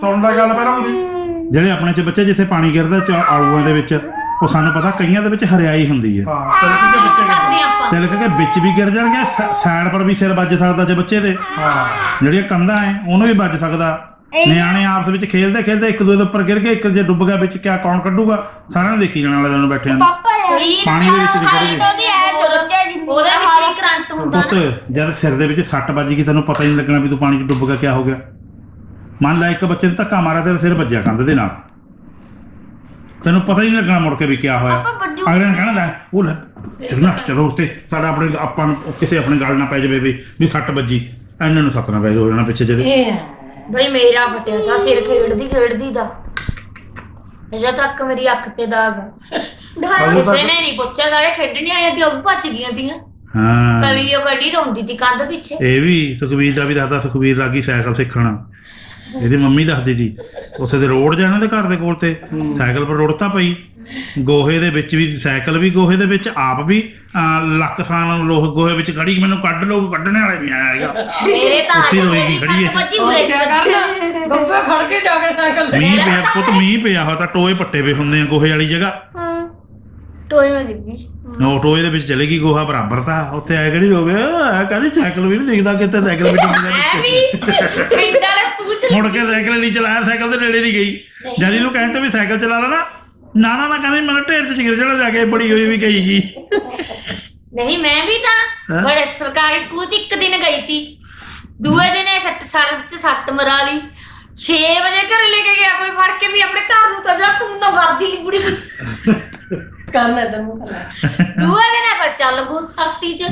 ਸੁਣ ਗੱਲ ਪਹਿਲਾਂ ਉਹਦੀ ਜਿਹੜੇ ਆਪਣੇ ਚ ਬੱਚੇ ਜਿੱਥੇ ਪਾਣੀ ਗਿਰਦਾ ਚ ਆਲੂਆਂ ਦੇ ਵਿੱਚ ਉਹ ਸਾਨੂੰ ਪਤਾ ਕਈਆਂ ਦੇ ਵਿੱਚ ਹਰਿਆਈ ਹੁੰਦੀ ਹੈ। ਹਾਂ ਤਿਲਕ ਦੇ ਵਿੱਚ ਵੀ ਗਿਰ ਜਾਣਗੇ ਸਾਈਡ ਪਰ ਵੀ ਸਿਰ ਵੱਜ ਸਕਦਾ ਜੇ ਬੱਚੇ ਦੇ। ਹਾਂ। ਜਿਹੜੀਆਂ ਕੰਧਾਂ ਐ ਉਹਨੂੰ ਵੀ ਵੱਜ ਸਕਦਾ। ਨਿਆਣੇ ਆਪਸ ਵਿੱਚ ਖੇਡਦੇ ਖੇਡਦੇ ਇੱਕ ਦੂਜੇ ਦੇ ਉੱਪਰ ਗਿਰ ਕੇ ਇੱਕ ਜੇ ਡੁੱਬ ਗਿਆ ਵਿੱਚ ਕਿਆ ਕੌਣ ਕੱਢੂਗਾ? ਸਾਰਿਆਂ ਨੇ ਦੇਖੀ ਜਾਣ ਵਾਲਿਆਂ ਨੂੰ ਬੈਠਿਆਂ ਨੂੰ। ਪਾਣੀ ਦੇ ਵਿੱਚ ਨਿਕਲ ਗਏ। ਉਹਦੀ ਐ ਤੁਰਤੇ ਜੀ ਉਹਦੇ ਵਿੱਚ ਕਰੰਟ ਹੁੰਦਾ ਨਾ। ਜਦ ਸਿਰ ਦੇ ਵਿੱਚ ਸੱਟ ਵੱਜ ਗਈ ਤੈਨੂੰ ਪਤਾ ਹੀ ਨਹੀਂ ਲੱਗਣਾ ਵੀ ਤੂੰ ਪਾਣੀ 'ਚ ਡੁੱਬ ਗਿਆ ਕਿਆ ਹੋ ਗਿਆ। ਮੰਨ ਲੈ ਇੱਕ ਬੱਚੇ ਨੇ ਧੱਕਾ ਮਾਰਿਆ ਤੇਰਾ ਸਿਰ ਵੱਜਿਆ ਕੰਧ ਦੇ ਨਾਲ। ਤੈਨੂੰ ਪਤਾ ਹੀ ਨਹੀਂ ਲੱਗਣਾ ਮੁੜ ਕੇ ਵੀ ਕਿਆ ਹੋਇਆ। ਪਾਪਾ ਬੱਜੂ ਅਗਲੇ ਨੇ ਕਹਿਣਾ ਲੈ ਉਹ ਲੈ ਚਲੋ ਚਲੋ ਉੱਤੇ ਸਾਡਾ ਆਪਣੇ ਆਪਾਂ ਨੂੰ ਕਿਸੇ ਆਪਣੇ ਗੱਲ ਨਾ ਪੈ ਜਾਵੇ ਵੀ ਵੀ ਸੱਟ ਵੱਜੀ। ਇਹਨਾਂ ਨੂੰ ਸੱਤ ਨਾ ਪੈ ਜਾਵੇ ਹੋ ਜਾਣਾ ਪਿੱਛੇ ਜਿਹਦੇ ਇਹ ਬਈ ਮੇਰਾ ਫਟਿਆ ਤਾਂ ਸਿਰ ਖੇਡਦੀ ਖੇਡਦੀ ਦਾ। ਅਜੇ ਤੱਕ ਮੇਰੀ ਅੱਖ ਤੇ ਦਾਗ। ਆ। ਕਿਸੇ ਤੱਕ ਨੇ ਨਹੀਂ ਪੁੱਛਿਆ ਸਾਰੇ ਖੇਡਣੀ ਆਏ ਤੇ ਉਹ ਵੀ ਭੱਜ ਗਈਆਂ ਤੀਆਂ। ਹਾਂ। ਵੀਡੀਓ ਕੱਢੀ ਰੋਂਦੀ ਤੀ ਕੰਧ ਪਿੱਛੇ। ਇਹ ਵੀ ਸੁਖਵੀਰ ਦਾ ਵੀ ਦੱਸਦਾ ਸੁਖਵੀਰ ਲੱਗੀ ਸਾਈਕਲ ਸਿੱਖਣ। ਇਹਦੀ ਮੰਮੀ ਦੱਸਦੀ ਸੀ ਉੱਥੇ ਦੇ ਰੋਡ ਜਾ ਇਹਨਾਂ ਦੇ ਘਰ ਦੇ ਕੋਲ ਤੇ ਸਾਈਕਲ ਪਰ ਰੁੜਤਾ ਪਈ। ਗੋਹੇ ਦੇ ਵਿੱਚ ਵੀ ਸਾਈਕਲ ਵੀ ਗੋਹੇ ਦੇ ਵਿੱਚ ਆਪ ਵੀ ਅਹ, ਲੱਕ ਸਾਨ ਲੋਹ ਗੋਹੇ ਵਿੱਚ ਖੜੀ ਮੈਨੂੰ ਕੱਢ ਲੋ ਕੱਢਣੇ ਵਾਲੇ ਵੀ ਆਇਆ ਹੈਗਾ। ਮੇਰੇ ਤਾਂ ਉੱਥੇ ਮੇਰੀ ਗਈ ਖੜੀ ਹੈ। ਕਿਆ ਕਰਦਾ? ਗੱਬੇ ਖੜ ਕੇ ਜਾ ਕੇ ਸਾਈਕਲ ਤੇ ਮੀਂਹ ਪਿਆ ਪੁੱਤ ਮੀਂਹ ਪਿਆ ਹੋਇਆ ਤਾਂ ਟੋਏ ਪੱਟੇ ਵੇ ਹੁੰਦੇ ਆ ਗੋਹੇ ਵਾਲੀ ਜਗ੍ਹਾ। ਟੋਏ ਮੈਂ ਦਿੱਗੀ ਨੋ ਟੋਏ ਦੇ ਵਿੱਚ ਚਲੇਗੀ ਗੋਹਾ ਬਰਾਬਰ ਤਾਂ। ਉੱਥੇ ਆਇਆ ਕਿਹੜੀ ਹੋ ਗਿਆ ਕਹਿੰਦੀ ਸਾਈਕਲ ਵੀ ਨਹੀਂ ਦਿਖਦਾ ਕਿਤੇ ਸਾਈਕਲ ਵੀ ਨਹੀਂ ਮੈਂ ਵੀ ਪਿੰਡ ਵਾਲੇ ਸਕੂਲ ਚ ਮੁੜ ਕੇ ਸਾਈਕਲ ਨਹੀਂ ਚਲਾਇਆ ਸਾਈਕਲ ਦੇ ਨੇੜੇ ਨਹੀਂ ਗਈ। ਜਦ ਇਹਨੂੰ ਕਹਿੰਦੇ ਵੀ ਸਾਈਕਲ ਚਲਾ ਲੈ ਨਾ ਨਾ ਨਾ ਨਾ ਕਹਿੰਦੀ ਮੈਨੂੰ ਢੇਰ ਚ ਜਿਗਰ ਚੜਾ ਜਾ ਕੇ ਬੜੀ ਹੋਈ ਵੀ ਗਈਗੀ ਨਹੀਂ ਮੈਂ ਵੀ ਤਾਂ ਹੈਂ? ਬੜੇ ਸਰਕਾਰੀ ਸਕੂਲ ਚ ਇੱਕ ਦਿਨ ਗਈ ਤੀ। ਦੂਏ ਦਿਨ ਇਹ ਸੱਟ ਸੜਕ ਤੇ ਸੱਟ ਮਰਾ ਲਈ। 6 ਵਜੇ ਘਰ ਲੈ ਕੇ ਗਿਆ ਕੋਈ ਫੜ ਕੇ ਵੀ ਆਪਣੇ ਘਰ ਨੂੰ ਤਾਂ ਜਾ ਤੂੰ ਨਾ ਵਰਦੀ ਬੁੜੀ। ਕਰਨਾ ਇਧਰ ਮੂੰਹ ਖਲਾ ਦੂਏ ਦਿਨ ਇਹ ਫਿਰ ਚੱਲ ਗੁਰ ਸਖਤੀ ਚ।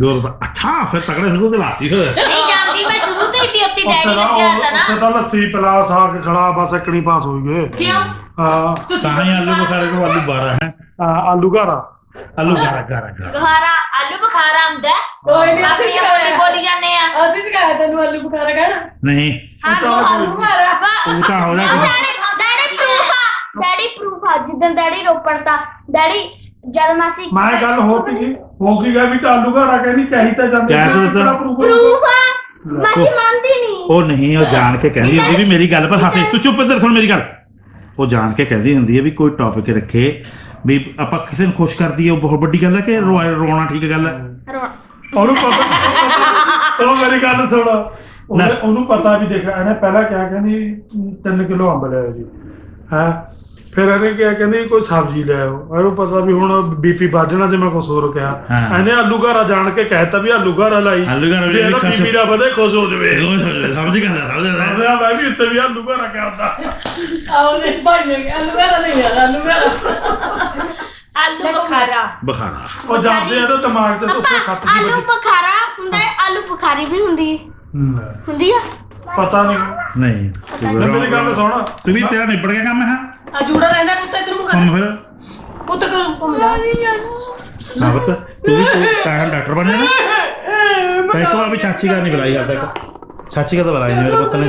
ਗੋਰ ਅੱਛਾ ਫਿਰ ਤਕੜੇ ਸਕੂਲ ਤੇ ਲਾਤੀ ਫਿਰ। ਨਹੀਂ ਜਾਂਦੀ ਮੈਂ ਸ਼ੁਰੂ ਤੋਂ ਹੀ ਤੀ ਉੱਤੇ ਉੱਥੇ ਡੈਡੀ ਤਾਂ ਲੱਗਿਆ ਹੁੰਦਾ ਉੱਥੇ ਨਾ। ਤਾਂ ਲੱਸੀ ਪਿਲਾ ਸਾਗ ਖੜਾ ਬਸ ਇੱਕਣੀ ਪਾਸ ਹੋਈ ਗਏ। ਕਿਉਂ? ਹਾਂ। ਤਾਂ ਹੀ ਆਲੂ ਬੁਖਾਰੇ ਨੂੰ ਆਲੂ 12 ਹੈ। ਆ- ਆਲੂ ਘਾਰਾ ਆਲੂ ਗਾਰਾ ਗਾਰਾ ਗਾਰਾ ਦੁਬਾਰਾ ਆਲੂ ਬੁਖਾਰਾ ਹੁੰਦਾ। ਹੈ। ਕੋਈ ਨਹੀਂ ਅਸੀਂ ਆਪਣੀ ਆਪਣੀ ਸਿਖਾਇਆ ਬੋਲੀ ਜਾਂਦੇ ਆ। ਅਸੀਂ ਸਿਖਾਇਆ ਤੈਨੂੰ ਆਲੂ ਬੁਖਾਰਾ ਕਹਿਣਾ। ਨਹੀਂ। ਹਾਂ ਚੱਲ ਗੋਹਾ ਕੋਈ ਨੀ। ਬੁਖਾਰਾ। ਤੂੰ ਤਾਂ ਹੋ ਜਾ ਡੈਡੀ ਪ੍ਰੂਫ ਆ ਜਿੱਦਣ ਡੈਡੀ ਰੋਪੜ ਤਾ ਡੈਡੀ ਜਦ ਮਾਸੀ ਮੈਂ ਗੱਲ ਹੋ ਗਈ ਹੋ ਗਈ ਗਾ ਵੀ ਤਾਂ ਆਲੂ ਘਾਰਾ ਕਹਿੰਦੀ ਕਹੀ ਤਾਂ ਜਾਂਦੀ ਕਹਿ ਤਾਂ ਦਿੱਤਾ। ਪ੍ਰੂਫ ਆ ਮਾਸੀ ਮੰਨਦੀ ਨਹੀਂ ਉਹ ਨਹੀਂ ਉਹ ਜਾਣ ਕੇ ਕਹਿੰਦੀ ਹੁੰਦੀ ਵੀ ਮੇਰੀ ਗੱਲ ਪਰ ਹੱਸੇ ਤੂੰ ਚੁੱਪ ਇੱਧਰ ਸੁਣ ਮੇਰੀ ਗੱਲ। ਉਹ ਜਾਣ ਕੇ ਕਹਿੰਦੀ ਹੁੰਦੀ ਹੈ ਵੀ ਕੋਈ ਟੌਪਿਕ ਰੱਖੇ ਵੀ ਆਪਾਂ ਕਿਸੇ ਨੂੰ ਖੁਸ਼ ਕਰਦੀ ਹੈ ਉਹ ਬਹੁਤ ਵੱਡੀ ਗੱਲ ਹੈ ਕਿ ਰੋ- ਰੋਣਾ ਠੀਕ ਗੱਲ ਹੈ? ਰੋਣਾ। ਉਹਨੂੰ ਪਤਾ ਉਹ ਮੇਰੀ ਗੱਲ ਸੁਣ। ਉਹਨੇ ਉਹਨੂੰ ਪਤਾ ਵੀ ਦੇਖ ਇਹਨੇ ਪਹਿਲਾਂ ਕਿਹਾ ਕਹਿੰਦੀ 3 ਕਿਲੋ ਅੰਬ ਲੈ ਜੀ। ਹੈ? ਫਿਰ ਇਹਨੇ ਕਿਹਾ ਕਹਿੰਦੀ ਕੋਈ ਸਬਜ਼ੀ ਲੈ ਆਓ। ਇਹਨੂੰ ਪਤਾ ਵੀ ਹੁਣ ਬੀਪੀ ਵੱਜਣਾ ਜੇ ਮੈਂ ਕੁਛ ਹੋਰ ਕਿਹਾ। ਹਾਂ। ਇਹਨੇ ਆਲੂ ਘਾਰਾ ਜਾਣ ਕੇ ਕਹਿਤਾ ਵੀ ਆਲੂ ਘਾਰਾ ਲਾਈ। ਆਲੂ ਘਾਰਾ ਵੀ ਇਹਦਾ ਵੀ ਬੀਪੀ ਦਾ ਵਧੇ ਖੁਸ਼ ਹੋ ਜਵੇ। ਸਮਝ ਗਿਆ ਸਮਝ ਗਿਆ ਸਮਝਿਆ? ਮੈਂ ਵੀ ਉੱਤੇ ਵੀ ਆਲੂ ਘਾਰਾ ਕਰਦਾ ਆਓ ਦੇ ਭਾਈ ਨੇ ਆਲੂ ਬੁਖਾਰਾ ਨਹੀਂ ਯਾਰ ਆਲੂ ਬੁਖਾਰਾ ਆਲੂ ਬੁਖਾਰਾ। ਬਖਾਰਾ। ਉਹ ਜਾਂਦੇ ਇਹਦੇ ਦਿਮਾਗ 'ਚ ਉੱਥੇ ਸੱਟ ਜੀ ਆਲੂ ਵੱਜੀ ਬੁਖਾਰਾ ਹੁੰਦਾ ਹੈ ਆਲੂ ਬੁਖਾਰੀ ਵੀ ਹੁੰਦੀ ਹੈ। ਹੂੰ। ਹੁੰਦੀ ਆ? ਪਤਾ ਨਹੀਂ। ਨਹੀਂ। ਮੇਰੀ ਗੱਲ ਸੁਣ। ਸੁਵੀ ਤੇਰਾ ਨਿਬੜ ਗਿਆ ਕੰਮ ਹੈ? ਆ ਜੂੜਾ ਰਹਿੰਦਾ ਕੁੱਤਾ ਇਧਰ ਨੂੰ ਕੰਮ ਫਿਰ। ਕੁੱਤਾ ਕਰ ਘੁੰਮ ਜਾ। ਨਾ ਬਤ ਤੂੰ ਵੀ ਤੂੰ ਤਾਂ ਡਾਕਟਰ ਬਣ ਜਾਣਾ ਤਾਂ ਇੱਕ ਵਾਰ ਵੀ ਚਾਚੀ ਘਰ ਨਹੀਂ ਬੁਲਾਈ ਹਾਲ ਤੱਕ। ਚਾਚੀ ਘਰ ਤਾਂ ਬੁਲਾਈ ਨਹੀਂ ਮੇਰੇ ਪੁੱਤ ਨੇ।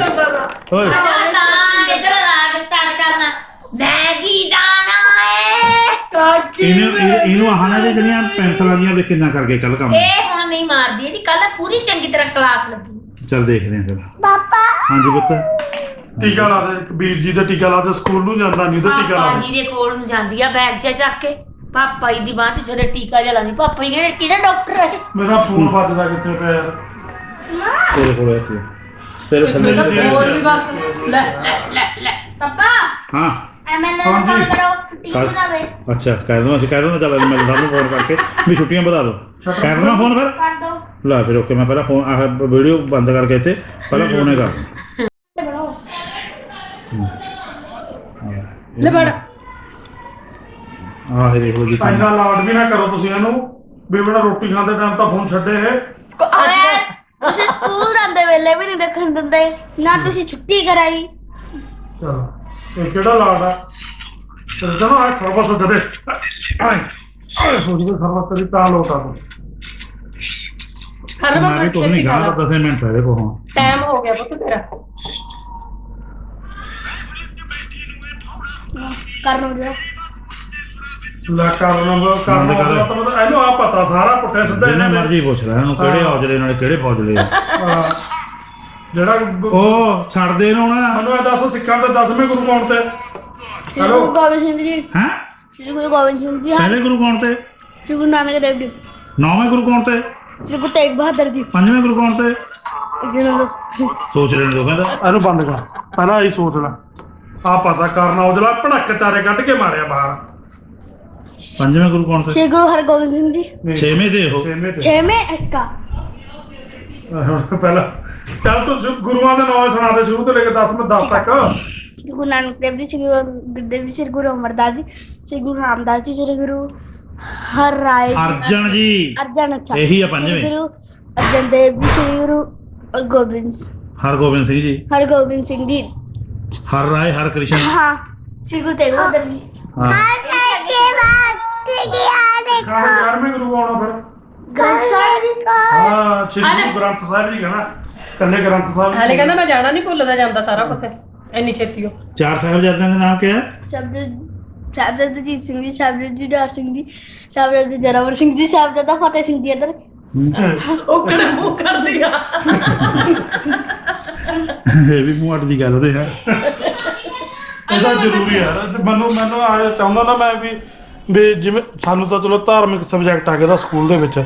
ਓਏ। ਤਾਂ ਇਧਰ ਰਾਗ ਸਟਾਰਟ ਕਰਨਾ। ਮੈਂ ਕੀ ਜਾਣਾ ਏ। ਕਾਕੀ ਇਹਨੂੰ ਇਹ- ਇਹਨੂੰ ਆਹ ਨਾ ਜਿਹੜੀਆਂ ਪੈਨਸਲਾਂ ਦੀਆਂ ਵੇ ਕਿੰਨਾ ਕਰ ਗਏ ਕੱਲ ਕੰਮ। ਇਹ ਹੁਣ ਨਹੀਂ ਮਾਰਦੀ ਇਹਦੀ ਕੱਲ ਪੂਰੀ ਚੰਗੀ ਤਰ੍ਹਾਂ ਕਲਾਸ ਲੱਗੀ। ਚੱਲ ਦੇਖਦੇ ਹਾਂ ਫਿਰ। ਪਾਪਾ। ਹਾਂਜੀ ਪੁੱਤ। ਟੀਕਾ ਲਾ ਦੇ ਕਬੀਰ ਜੀ ਦਾ ਟੀਕਾ ਲਾ ਦੇ ਸਕੂਲ ਨੂੰ ਜਾਂਦਾ ਨਹੀਂ ਤਾਂ ਟੀਕਾ ਲਾ ਪਾਪਾ ਜੀ ਦੇ ਕੋਲ ਨੂੰ ਜਾਂਦੀ ਆ ਬੈਗ ਜਿਹਾ ਚੱਕ ਕੇ। ਪਾਪਾ ਜੀ ਦੀ ਬਾਹ 'ਚ ਛੜੇ ਟੀਕਾ ਜਿਹਾ ਲਾਉਂਦੀ ਪਾਪਾ ਜੀ ਕਿਹੜੇ ਕਿਹੜਾ ਡਾਕਟਰ ਹੈ ਮੇਰਾ ਫੋਨ ਵੱਜਦਾ ਕਿੱਥੇ ਪਿਆ ਯਾਰ? ਤੇਰੇ ਕੋਲ ਐਸੀ ਤੇਰੇ ਥੱਲੇ ਤਾਂ ਹੋਰ ਵੀ ਬਸ। ਲੈ ਲੈ ਲੈ ਪਾਪਾ ਹਾਂ। ਹਾਂਜੀ। ਨੂੰ ਫੋਨ ਕਰੋ ਕਰ- ਬਣਾਵੇ ਅੱਛਾ ਕਹਿ ਦਵਾਂ ਅਸੀਂ ਕਹਿ ਦਵਾਂ ਚੱਲ ਮੈਂ ਤੁਹਾਨੂੰ ਫੋਨ ਕਰਕੇ ਵੀ ਛੁੱਟੀਆਂ ਵਧਾ ਦਿਓ। ਕਰ ਦਵਾਂ ਫੋਨ ਫਿਰ? ਕਰ ਦੋ। ਲੈ ਫਿਰ ਓਕੇ ਮੈਂ ਪਹਿਲਾਂ ਫੋਨ ਆਹ ਵੀਡੀਓ ਬੰਦ ਕਰਕੇ ਇੱਥੇ ਪਹਿਲਾਂ ਫੋਨ ਹੀ ਕਰ। ਲੈ ਬੜ ਆਹ ਇਹ ਦੇਖੋ ਜੀ। ਇੰਨਾ ਲਾਡ ਵੀ ਨਾ ਕਰੋ ਤੁਸੀਂ ਇਹਨੂੰ। ਵੀ ਬੜਾ ਰੋਟੀ ਖਾਂਦੇ ਟਾਈਮ ਤਾਂ ਫੋਨ ਛੱਡੇ ਓਏ ਤੁਸੀਂ ਸਕੂਲ ਜਾਂਦੇ ਵੇਲੇ ਵੀ ਨਹੀਂ ਦੇਖਣ ਦਿੰਦੇ। ਨਾ ਤੁਸੀਂ ਛੁੱਟੀ ਕਰਾਈ। ਚਲੋ ਇਹ ਕਿਹੜਾ ਲਾਡ ਆ? ਚਲੋ ਆ ਸਰਵਸ ਜਦੇ ਆਏ ਆਏ ਸੋਚ ਕੇ ਸਰਵਸ ਤੇਰੀ ਤਾਂ ਲੋਟਾ ਤੂੰ। ਹਰ ਮੈਂ ਵੀ ਕੁਝ ਨਹੀਂ ਗਾ ਤਾਂ 10 ਮਿੰਟ ਪਹਿਲੇ ਕੋ ਹਾਂ ਟਾਈਮ ਹੋ ਗਿਆ ਪੁੱਤ ਤੇਰਾ। ਲੈ ਕਰਨਾ ਬੰਦ ਕਰਨਾ ਕਰ। ਤਾਂ ਮਤਲਬ ਇਹਨੂੰ ਆ ਪਤਾ ਸਾਰਾ ਪੁੱਠੇ ਸਿੱਧੇ ਜਿੰਨੇ ਇਹਨੇ ਮਰਜ਼ੀ ਪੁੱਛ ਲੈ ਇਹਨੂੰ ਕਿਹੜੇ ਹਾਂ। ਔਜਲੇ ਨਾਲ ਕਿਹੜੇ ਫੌਜਲੇ ਆ? ਹਾਂ। ਜਿਹੜਾ ਗ- ਉਹ ਛੱਡ ਦੇ ਇਹਨੂੰ ਨਾ ਮੈਨੂੰ ਇਹ ਦੱਸ ਸਿੱਖਾਂ ਦੇ 10ਵੇਂ ਗੁਰੂ ਕੌਣ ਤੇ? ਸ੍ਰੀ ਹੈਲੋ? ਗੁਰੂ ਗੋਬਿੰਦ ਸਿੰਘ ਜੀ। ਹੈ? ਸ੍ਰੀ ਗੁਰੂ ਗੋਬਿੰਦ ਸਿੰਘ ਜੀ ਪਹਿਲੇ ਗੁਰੂ ਕੌਣ ਤੇ? ਸ੍ਰੀ ਗੁਰੂ ਨਾਨਕ ਦੇਵ ਜੀ। ਨੌਵੇਂ ਗੁਰੂ ਕੌਣ ਤੇ? ਸ੍ਰੀ ਗੁਰੂ ਤੇਗ ਬਹਾਦਰ ਜੀ। ਪੰਜਵੇਂ ਗੁਰੂ ਕੌਣ ਤੇ? ਜਿਹਨਾਂ ਨੂੰ ਸੋਚ ਰਹੇ ਨੇ ਲੋਕਾਂ ਦਾ ਇਹਨੂੰ ਬੰਦ ਕਰ। ਪਹਿਲਾਂ ਇਹ ਸੋਚ ਲੈ। ਆ ਪਤਾ ਕਰਨਾ ਉਜਲਾ ਭੜਕ ਚਾਰੇ ਕੱਢ ਕੇ ਮਾਰਿਆ ਬਾਹਰ। ਪੰਜਵੇਂ ਗੁਰੂ ਕੌਣ ਤੇ ਸ੍ਰੀ ਗੁਰੂ ਹਰਗੋਬਿੰਦ ਸਿੰਘ ਜੀ। ਨਹੀਂ, ਛੇਵੇਂ ਤੇ ਉਹ। ਛੇਵੇਂ ਤੇ ਛੇਵੇਂ ਇੱਕਾ ਹੁਣ ਪਹਿਲਾਂ ਚੱਲ ਤੂੰ ਜੋ ਗੁਰੂਆਂ ਦੇ ਨਾਮ ਸੁਣਾ ਦੇ ਸ਼ੁਰੂ ਤੋਂ ਲੈ ਕੇ 10ਵੇਂ 10 ਤੱਕ। ਗੁਰੂ ਨਾਨਕ ਦੇਵ ਜੀ ਸ੍ਰੀ ਗੁਰੂ ਗੁਰਦੇਵ ਜੀ ਸ੍ਰੀ ਗੁਰੂ ਅਮਰਦਾਸ ਜੀ ਸ੍ਰੀ ਗੁਰੂ ਰਾਮਦਾਸ ਜੀ ਸ੍ਰੀ ਗੁਰੂ ਹਰ ਰਾਏ ਜੀ, ਅਰਜਨ ਜੀ। ਅਰਜਨ ਅੱਛਾ। ਇਹੀ ਆ ਸ੍ਰੀ ਪੰਜਵੇਂ ਗੁਰੂ ਅਰਜਨ ਦੇਵ ਜੀ ਸ੍ਰੀ ਗੁਰੂ ਗੋਬਿੰਦ ਹਰਗੋਬਿੰਦ ਸਿੰਘ ਜੀ। ਹਰਗੋਬਿੰਦ ਸਿੰਘ ਜੀ। ਹਰ ਰਾਏ ਹਰ ਕ੍ਰਿਸ਼ਨ। ਹਾਂ। ਸ੍ਰੀ ਗੁਰੂ ਤੇਗ ਬਹਾਦਰ ਜੀ ਹਾਂ। ਖਾਣ 11ਵੇਂ ਗੁਰੂ ਆਉਣਾ ਫਿਰ? ਜੀ। ਹਾਂ ਸ਼੍ਰੀ ਗੁਰੂ ਗ੍ਰੰਥ ਸਾਹਿਬ ਜੀ ਕਹਣਾ। ਕੱਲੇ ਗ੍ਰੰਥ ਸਾਹਿਬ ਹਾਲੇ ਕਹਿੰਦਾ ਮੈਂ ਜਾਣਾ ਨਹੀਂ ਭੁੱਲਦਾ ਜਾਂਦਾ ਸਾਰਾ ਕੁਝ ਇੰਨੀ ਛੇਤੀ ਉਹ। ਚਾਰ ਸਾਹਿਬਜ਼ਾਦਿਆਂ ਦੇ ਨਾਮ ਕੀ ਹੈ? ਸ਼ਬਦ ਸਾਹਿਬਜ਼ਾਦਾ ਜੀਤ ਸਿੰਘ ਜੀ ਸਾਹਿਬਜ਼ਾਦਾ ਜੁਝਾਰ ਸਿੰਘ ਜੀ ਸਾਹਿਬਜ਼ਾਦਾ ਜਰਾਵਰ ਸਿੰਘ ਜੀ ਸਾਹਿਬਜ਼ਾਦਾ ਫਤਿਹ ਸਿੰਘ ਜੀ ਇੱਧਰ। ਉਹ ਕਿਹੜਾ ਮੂੰਹ ਕਰਦੀ ਆ? ਇਹ ਵੀ ਮੂੰਹ ਅੱਡ ਦੀ ਗੱਲ ਉਹਦੇ ਹੈ। ਇਹਦਾ ਜ਼ਰੂਰੀ ਹੈ ਮੈਨੂੰ ਮੈਨੂੰ ਆ ਚਾਹੁੰਦਾ ਨਾ ਮੈਂ ਵੀ ਵੀ ਜਿਵੇਂ ਸਾਨੂੰ ਤਾਂ ਚਲੋ ਧਾਰਮਿਕ ਸਬਜੈਕਟ ਆ ਗਿਆ ਦਾ ਸਕੂਲ ਦੇ ਵਿੱਚ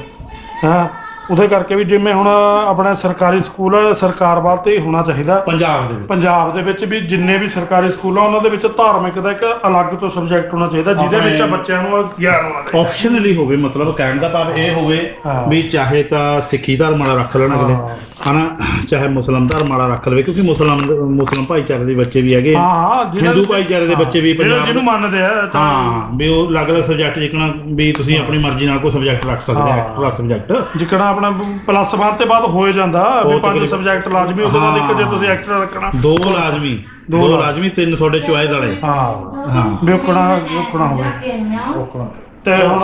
ਹਾਂ। ਉਹਦੇ ਕਰਕੇ ਵੀ ਜਿਵੇਂ ਹੁਣ ਆਪਣੇ ਸਰਕਾਰੀ ਸਕੂਲ ਆ ਸਰਕਾਰ ਵੱਲ ਤੇ ਹੋਣਾ ਚਾਹੀਦਾ। ਪੰਜਾਬ ਦੇ ਵਿੱਚ। ਪੰਜਾਬ ਦੇ ਵਿੱਚ ਵੀ ਜਿੰਨੇ ਵੀ ਸਰਕਾਰੀ ਸਕੂਲ ਆ ਉਹਨਾਂ ਦੇ ਵਿੱਚ ਧਾਰਮਿਕ ਦਾ ਇੱਕ ਅਲੱਗ ਤੋਂ ਸਬਜੈਕਟ ਹੋਣਾ ਚਾਹੀਦਾ ਜਿਹਦੇ ਵਿੱਚ ਆਪਣੇ- ਬੱਚਿਆਂ ਨੂੰ ਗਿਆਨ ਆਵੇ ਆਪਸ਼ਨਲੀ ਹੋਵੇ ਮਤਲਬ ਕਹਿਣ ਦਾ ਭਾਵ ਇਹ ਹੋਵੇ ਹਾਂ। ਵੀ ਚਾਹੇ ਤਾਂ ਸਿੱਖੀ ਧਰਮ ਵਾਲਾ ਰੱਖ ਲੈਣ ਅਗਲੇ ਹਾਂ। ਹਨਾ? ਚਾਹੇ ਮੁਸਲਮਾਨ ਧਰਮ ਵਾਲਾ ਰੱਖ ਲਵੇ ਕਿਉਂਕਿ ਮੁਸਲਮਾਨ ਮੁਸਲਮਾਨ ਭਾਈਚਾਰੇ ਦੇ ਬੱਚੇ ਵੀ ਹੈਗੇ ਹਾਂ ਹਾਂ ਜਿਹਨਾਂ- ਹਿੰਦੂ ਭਾਈਚਾਰੇ ਦੇ ਬੱਚੇ ਵੀ ਜਿਹੜੇ- ਪੰਜਾਬ ਜਿਹਨੂੰ ਮੰਨਦੇ ਆ ਤਾਂ ਹਾਂ ਵੀ ਉਹ ਅਲੱਗ-ਅਲੱਗ ਸਬਜੈਕਟ ਜਿਕਣਾ ਵੀ ਤੁਸੀਂ ਆਪਣੀ ਮਰਜ਼ੀ ਨਾਲ ਕੋਈ ਸਬਜੈਕਟ ਰੱਖ ਸਕਦੇ ਹਾਂ। ਐਕਸਟਰਾ ਸਬਜੈਕਟ ਜਿਕਣਾ ਆਪਣਾ ਪਲੱਸ 1 ਤੇ ਬਾਅਦ ਹੋਏ ਜਾਂਦਾ ਵੀ ਉਹ ਪੰਜ ਸਬਜੈਕਟ ਲਾਜ਼ਮੀ ਉਹਦੇ ਬਾਅਦ ਇੱਕ ਜੇ ਹਾਂ। ਤੁਸੀਂ ਐਕਸਟਰਾ ਰੱਖਣਾ। ਦੋ ਲਾਜ਼ਮੀ ਦੋ ਦੋ ਲਾਜ਼ਮੀ। ਤਿੰਨ ਤੁਹਾਡੇ ਚੁਆਇਸ ਵਾਲੇ। ਹਾਂ। ਹਾਂ। ਵਿਕਣਾ ਵਿਕਣਾ ਹੋਵੇ। ਰੋਕਣਾ। ਤੇ ਹੁਣ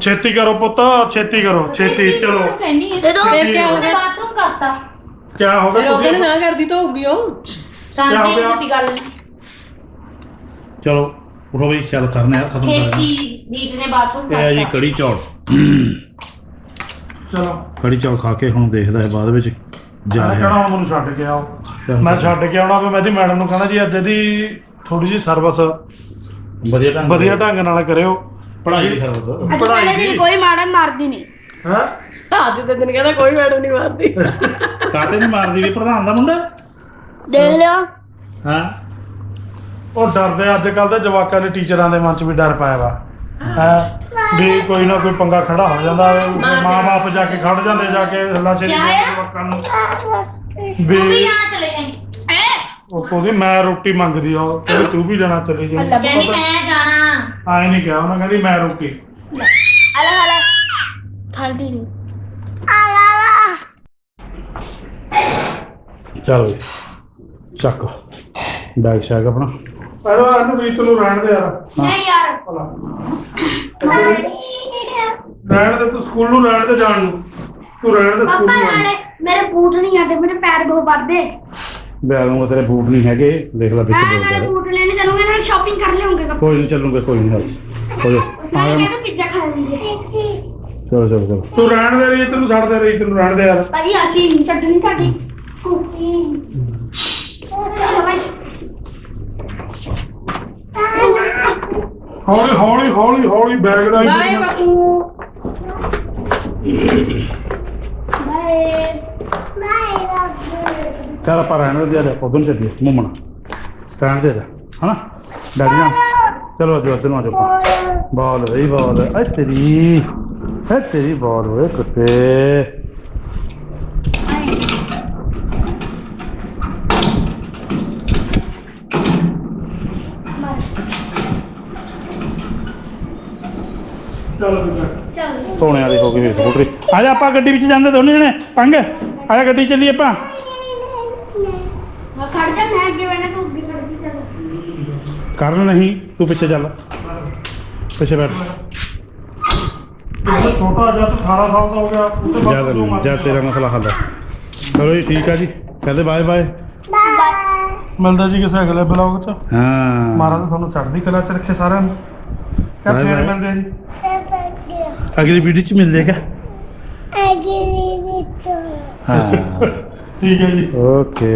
ਛੇਤੀ ਕਰੋ ਪੁੱਤ ਛੇਤੀ ਕਰੋ ਛੇਤੀ ਚਲੋ। ਕਹਿੰਦੀ ਹੈ ਦੇ ਦੋ ਫਿਰ ਕਿਆ ਹੋ ਗਿਆ ਬਾਥਰੂਮ ਕਰਤਾ। ਕਿਆ ਹੋ ਫਿਰ ਗਿਆ ਤੁਸੀਂ? ਨਾ ਕਰਦੀ ਤਾਂ ਹੋਊਗੀ ਉਹ। ਹੋ ਸਾਂਝੀ ਗਿਆ? ਤੁਸੀਂ ਗੱਲ। ਚਲੋ ਉਠੋ ਬਈ ਚੱਲ ਕਰਨੇ ਆ ਖਤਮ ਕਰਨੇ ਖੇਤੀ ਦੀਦ ਨੇ ਬਾਥਰੂਮ। ਇਹ ਆ ਜੀ ਕਰਤਾ। ਕੜੀ ਚੌਲ। ਚਲੋ। ਕੜੀ ਚੌਲ ਖਾ ਕੇ ਹੁਣ ਦੇਖਦਾ ਹੈ ਬਾਅਦ ਵਿੱਚ ਜਾ ਮੈਂ ਰਿਹਾ। ਕਹਣਾ ਮੈਨੂੰ ਛੱਡ ਕੇ ਆਓ ਮੈਂ ਛੱਡ ਕੇ ਆਉਣਾ ਵੀ ਮੈਂ ਦੀ ਮੈਡਮ ਨੂੰ ਕਹਣਾ ਜੀ ਅੱਜ ਦੀ ਥੋੜੀ ਜੀ ਸਰਵਿਸ ਵਧੀਆ ਢੰਗ ਵਧੀਆ ਢੰਗ ਨਾਲ ਕਰਿਓ। ਪੜ੍ਹਾਈ ਦੀ ਸਰਵਤ ਅੱਜ ਪੜ੍ਹਾਈ ਦੀ? ਦੀ। ਕੋਈ ਮਾੜਾ ਮਾਰਦੀ ਨਹੀਂ। ਹੈ? ਅੱਜ ਦੇ ਦਿਨ ਕਹਿੰਦਾ ਕੋਈ ਮੈਡਮ ਨਹੀਂ ਮਾਰਦੀ। ਕਾਤੇ ਨਹੀਂ ਮਾਰਦੀ ਵੀ? ਪ੍ਰਧਾਨ ਦਾ ਮੁੰਡਾ? ਦੇਖ ਲਿਓ। ਹਾਂ? ਉਹ ਡਰਦੇ ਅੱਜ ਕੱਲ ਦੇ ਜਵਾਕਾਂ ਦੇ ਟੀਚਰਾਂ ਦੇ ਮਨ 'ਚ ਵੀ ਡਰ ਪਾਇਆ ਵਾ। ਹੈ? ਵੀ ਕੋਈ ਨਾ ਕੋਈ ਪੰਗਾ ਖੜਾ ਹੋ ਜਾਂਦਾ ਹੈ। ਮਾਂ-ਬਾਪ ਜਾ ਕੇ ਖੜ ਜਾਂਦੇ ਜਾ ਕੇ ਹੱਲਾ ਸ਼ੇਰੀ ਕਿਆ ਕਰਦੇ ਵੀ ਵੀ ਚਲੇ ਜਾਏਂਗੀ ਐ? ਉਹ ਕੋਈ ਮੈਂ ਰੋਟੀ ਮੰਗਦੀ ਆ ਉਹ ਤੂੰ ਵੀ ਜਾਣਾ ਚਲੇ ਜਾ ਅੱਲਾ। ਕਹਿੰਦੀ ਮੈਂ ਜਾਣਾ। ਆਏ ਨਹੀਂ ਕਿਹਾ ਉਹਨਾਂ ਕਹਿੰਦੀ ਮੈਂ ਰੋਟੀ। ਅਲਾ ਅਲਾ ਠਲਦੀ ਨਹੀਂ ਅਲਾ ਚੱਕ। ਬੈਗ ਸ਼ੈਗ ਆਪਣਾ। ਪਰ ਇਹਨੂੰ ਰੀਤ ਨੂੰ ਰਹਿਣ ਦੇ ਯਾਰ। ਨਹੀਂ ਯਾਰ। ਭਲਾ। ਰਹਿਣ ਦੇ ਤੂੰ ਸਕੂਲ ਨੂੰ ਰਹਿਣ ਦੇ ਜਾਣ ਨੂੰ। ਤੂੰ ਰਹਿਣ ਦੇ ਸਕੂਲ ਪਾਪਾ ਨੂੰ ਜਾਣ ਨਾਲੇ ਮੇਰੇ ਬੂਟ ਨਹੀਂ ਆਦੇ ਮੇਰੇ ਪੈਰ ਬਹੁਤ ਵੱਧਦੇ। ਬੈਗ ਨੂੰ ਤੇਰੇ ਬੂਟ ਨਹੀਂ ਹੈਗੇ ਦੇਖ ਲੈ ਵਿੱਚ ਮੈਂ ਨਾਲੇ ਬੋਲ ਬੂਟ ਲੈਣੇ ਚੱਲੂਗੇ ਨਾਲੇ ਸ਼ਾਪਿੰਗ ਕਰ ਲਿਆਉਂਗੇ ਕੱਪੜੇ। ਕੋਈ ਨਹੀਂ ਚੱਲੂਗੇ ਕੋਈ ਨਹੀਂ ਹੋ ਜਾ। ਨਾਲੇ ਕਹਿੰਦੇ ਪੀਜ਼ਾ ਖਾ ਲੈਂਗੇ ਚਲੋ ਚਲੋ ਚਲੋ। ਤੂੰ ਰਹਿਣ ਦੇ ਰੀਤ ਨੂੰ ਛੱਡ ਦੇ ਰੀਤ ਨੂੰ ਰਹਿਣ ਦੇ ਯਾਰ। ਭਾਈ ਅਸੀਂ ਨਹੀਂ ਛੱਡਣੀ ਤੁਹਾਡੀ। ਕੁੱਤੀ ਚਲੋ ਭਾਈ। ਹੌਲੀ ਹੌਲੀ ਹੌਲੀ ਹੌਲੀ ਬੈਗ ਦਾ ਬਾਏ ਬਾਪੂ। ਬਾਏ ਬਾਏ ਚੱਲ ਆਪਾਂ ਰਹਿਣ ਦੇ ਆ ਉਦੋਂ ਚੱਲੀਏ ਮੁੰਮਣਾ ਰਹਿਣ ਦੇ ਜਾ ਹਨਾ? ਨਾਲ। ਚਲੋ ਅੱਜ ਉਧਰ ਨੂੰ ਆ ਜਾਓ ਬਾਲ ਬਈ ਬਾਲ। ਐ ਤੇਰੀ ਐ ਤੇਰੀ ਬਾਲ ਓਏ ਕੁੱਤੇ। ਧੋਣੇ ਵਾਲੀ ਹੋ ਗਈ ਸਕੂਟਰੀ। ਆ ਜਾ ਆਪਾਂ ਗੱਡੀ ਵਿੱਚ ਜਾਂਦੇ ਦੋਨੇ ਜਣੇ। ਪੰਗ। ਆ ਜਾ ਗੱਡੀ ਚੱਲੀਏ ਆਪਾਂ। ਮੈਂ ਖੜ ਜਾ ਮੈਂ ਅੱਗੇ ਬੈਠਣਾ ਤੂੰ ਅੱਗੇ ਖੜ ਕੇ ਚੱਲ। ਕਰਨ ਨਹੀਂ ਤੂੰ ਪਿੱਛੇ ਚੱਲ। ਪਿੱਛੇ ਬੈਠ। ਛੋਟਾ ਜਿਹਾ ਤੂੰ 18 ਸਾਲ ਦਾ ਹੋ ਗਿਆ ਉਹਦੇ ਜਾ ਬਾਅਦ ਜੋ ਤੇਰਾ ਮਸਲਾ ਹੱਲ ਹੈ। ਚਲੋ ਜੀ ਠੀਕ ਆ ਜੀ। ਕਹਿੰਦੇ ਬਾਏ ਬਾਏ। ਮਿਲਦਾ ਜੀ ਕਿਸੇ ਅਗਲੇ ਬਲੌਗ 'ਚ। ਹਾਂ। ਮਹਾਰਾਜ ਤੁਹਾਨੂੰ ਚੜ੍ਹਦੀ ਕਲਾ 'ਚ ਰੱਖੇ ਸਾਰਿਆਂ ਨੂੰ। bye. ਮਿਲਦੇ ਜੀ। ਅਗਲੀ ਵੀਡੀਓ ਚ ਮਿਲ ਜਾਏਗਾ ਹਾਂ। ਠੀਕ ਹੈ ਜੀ। ਓਕੇ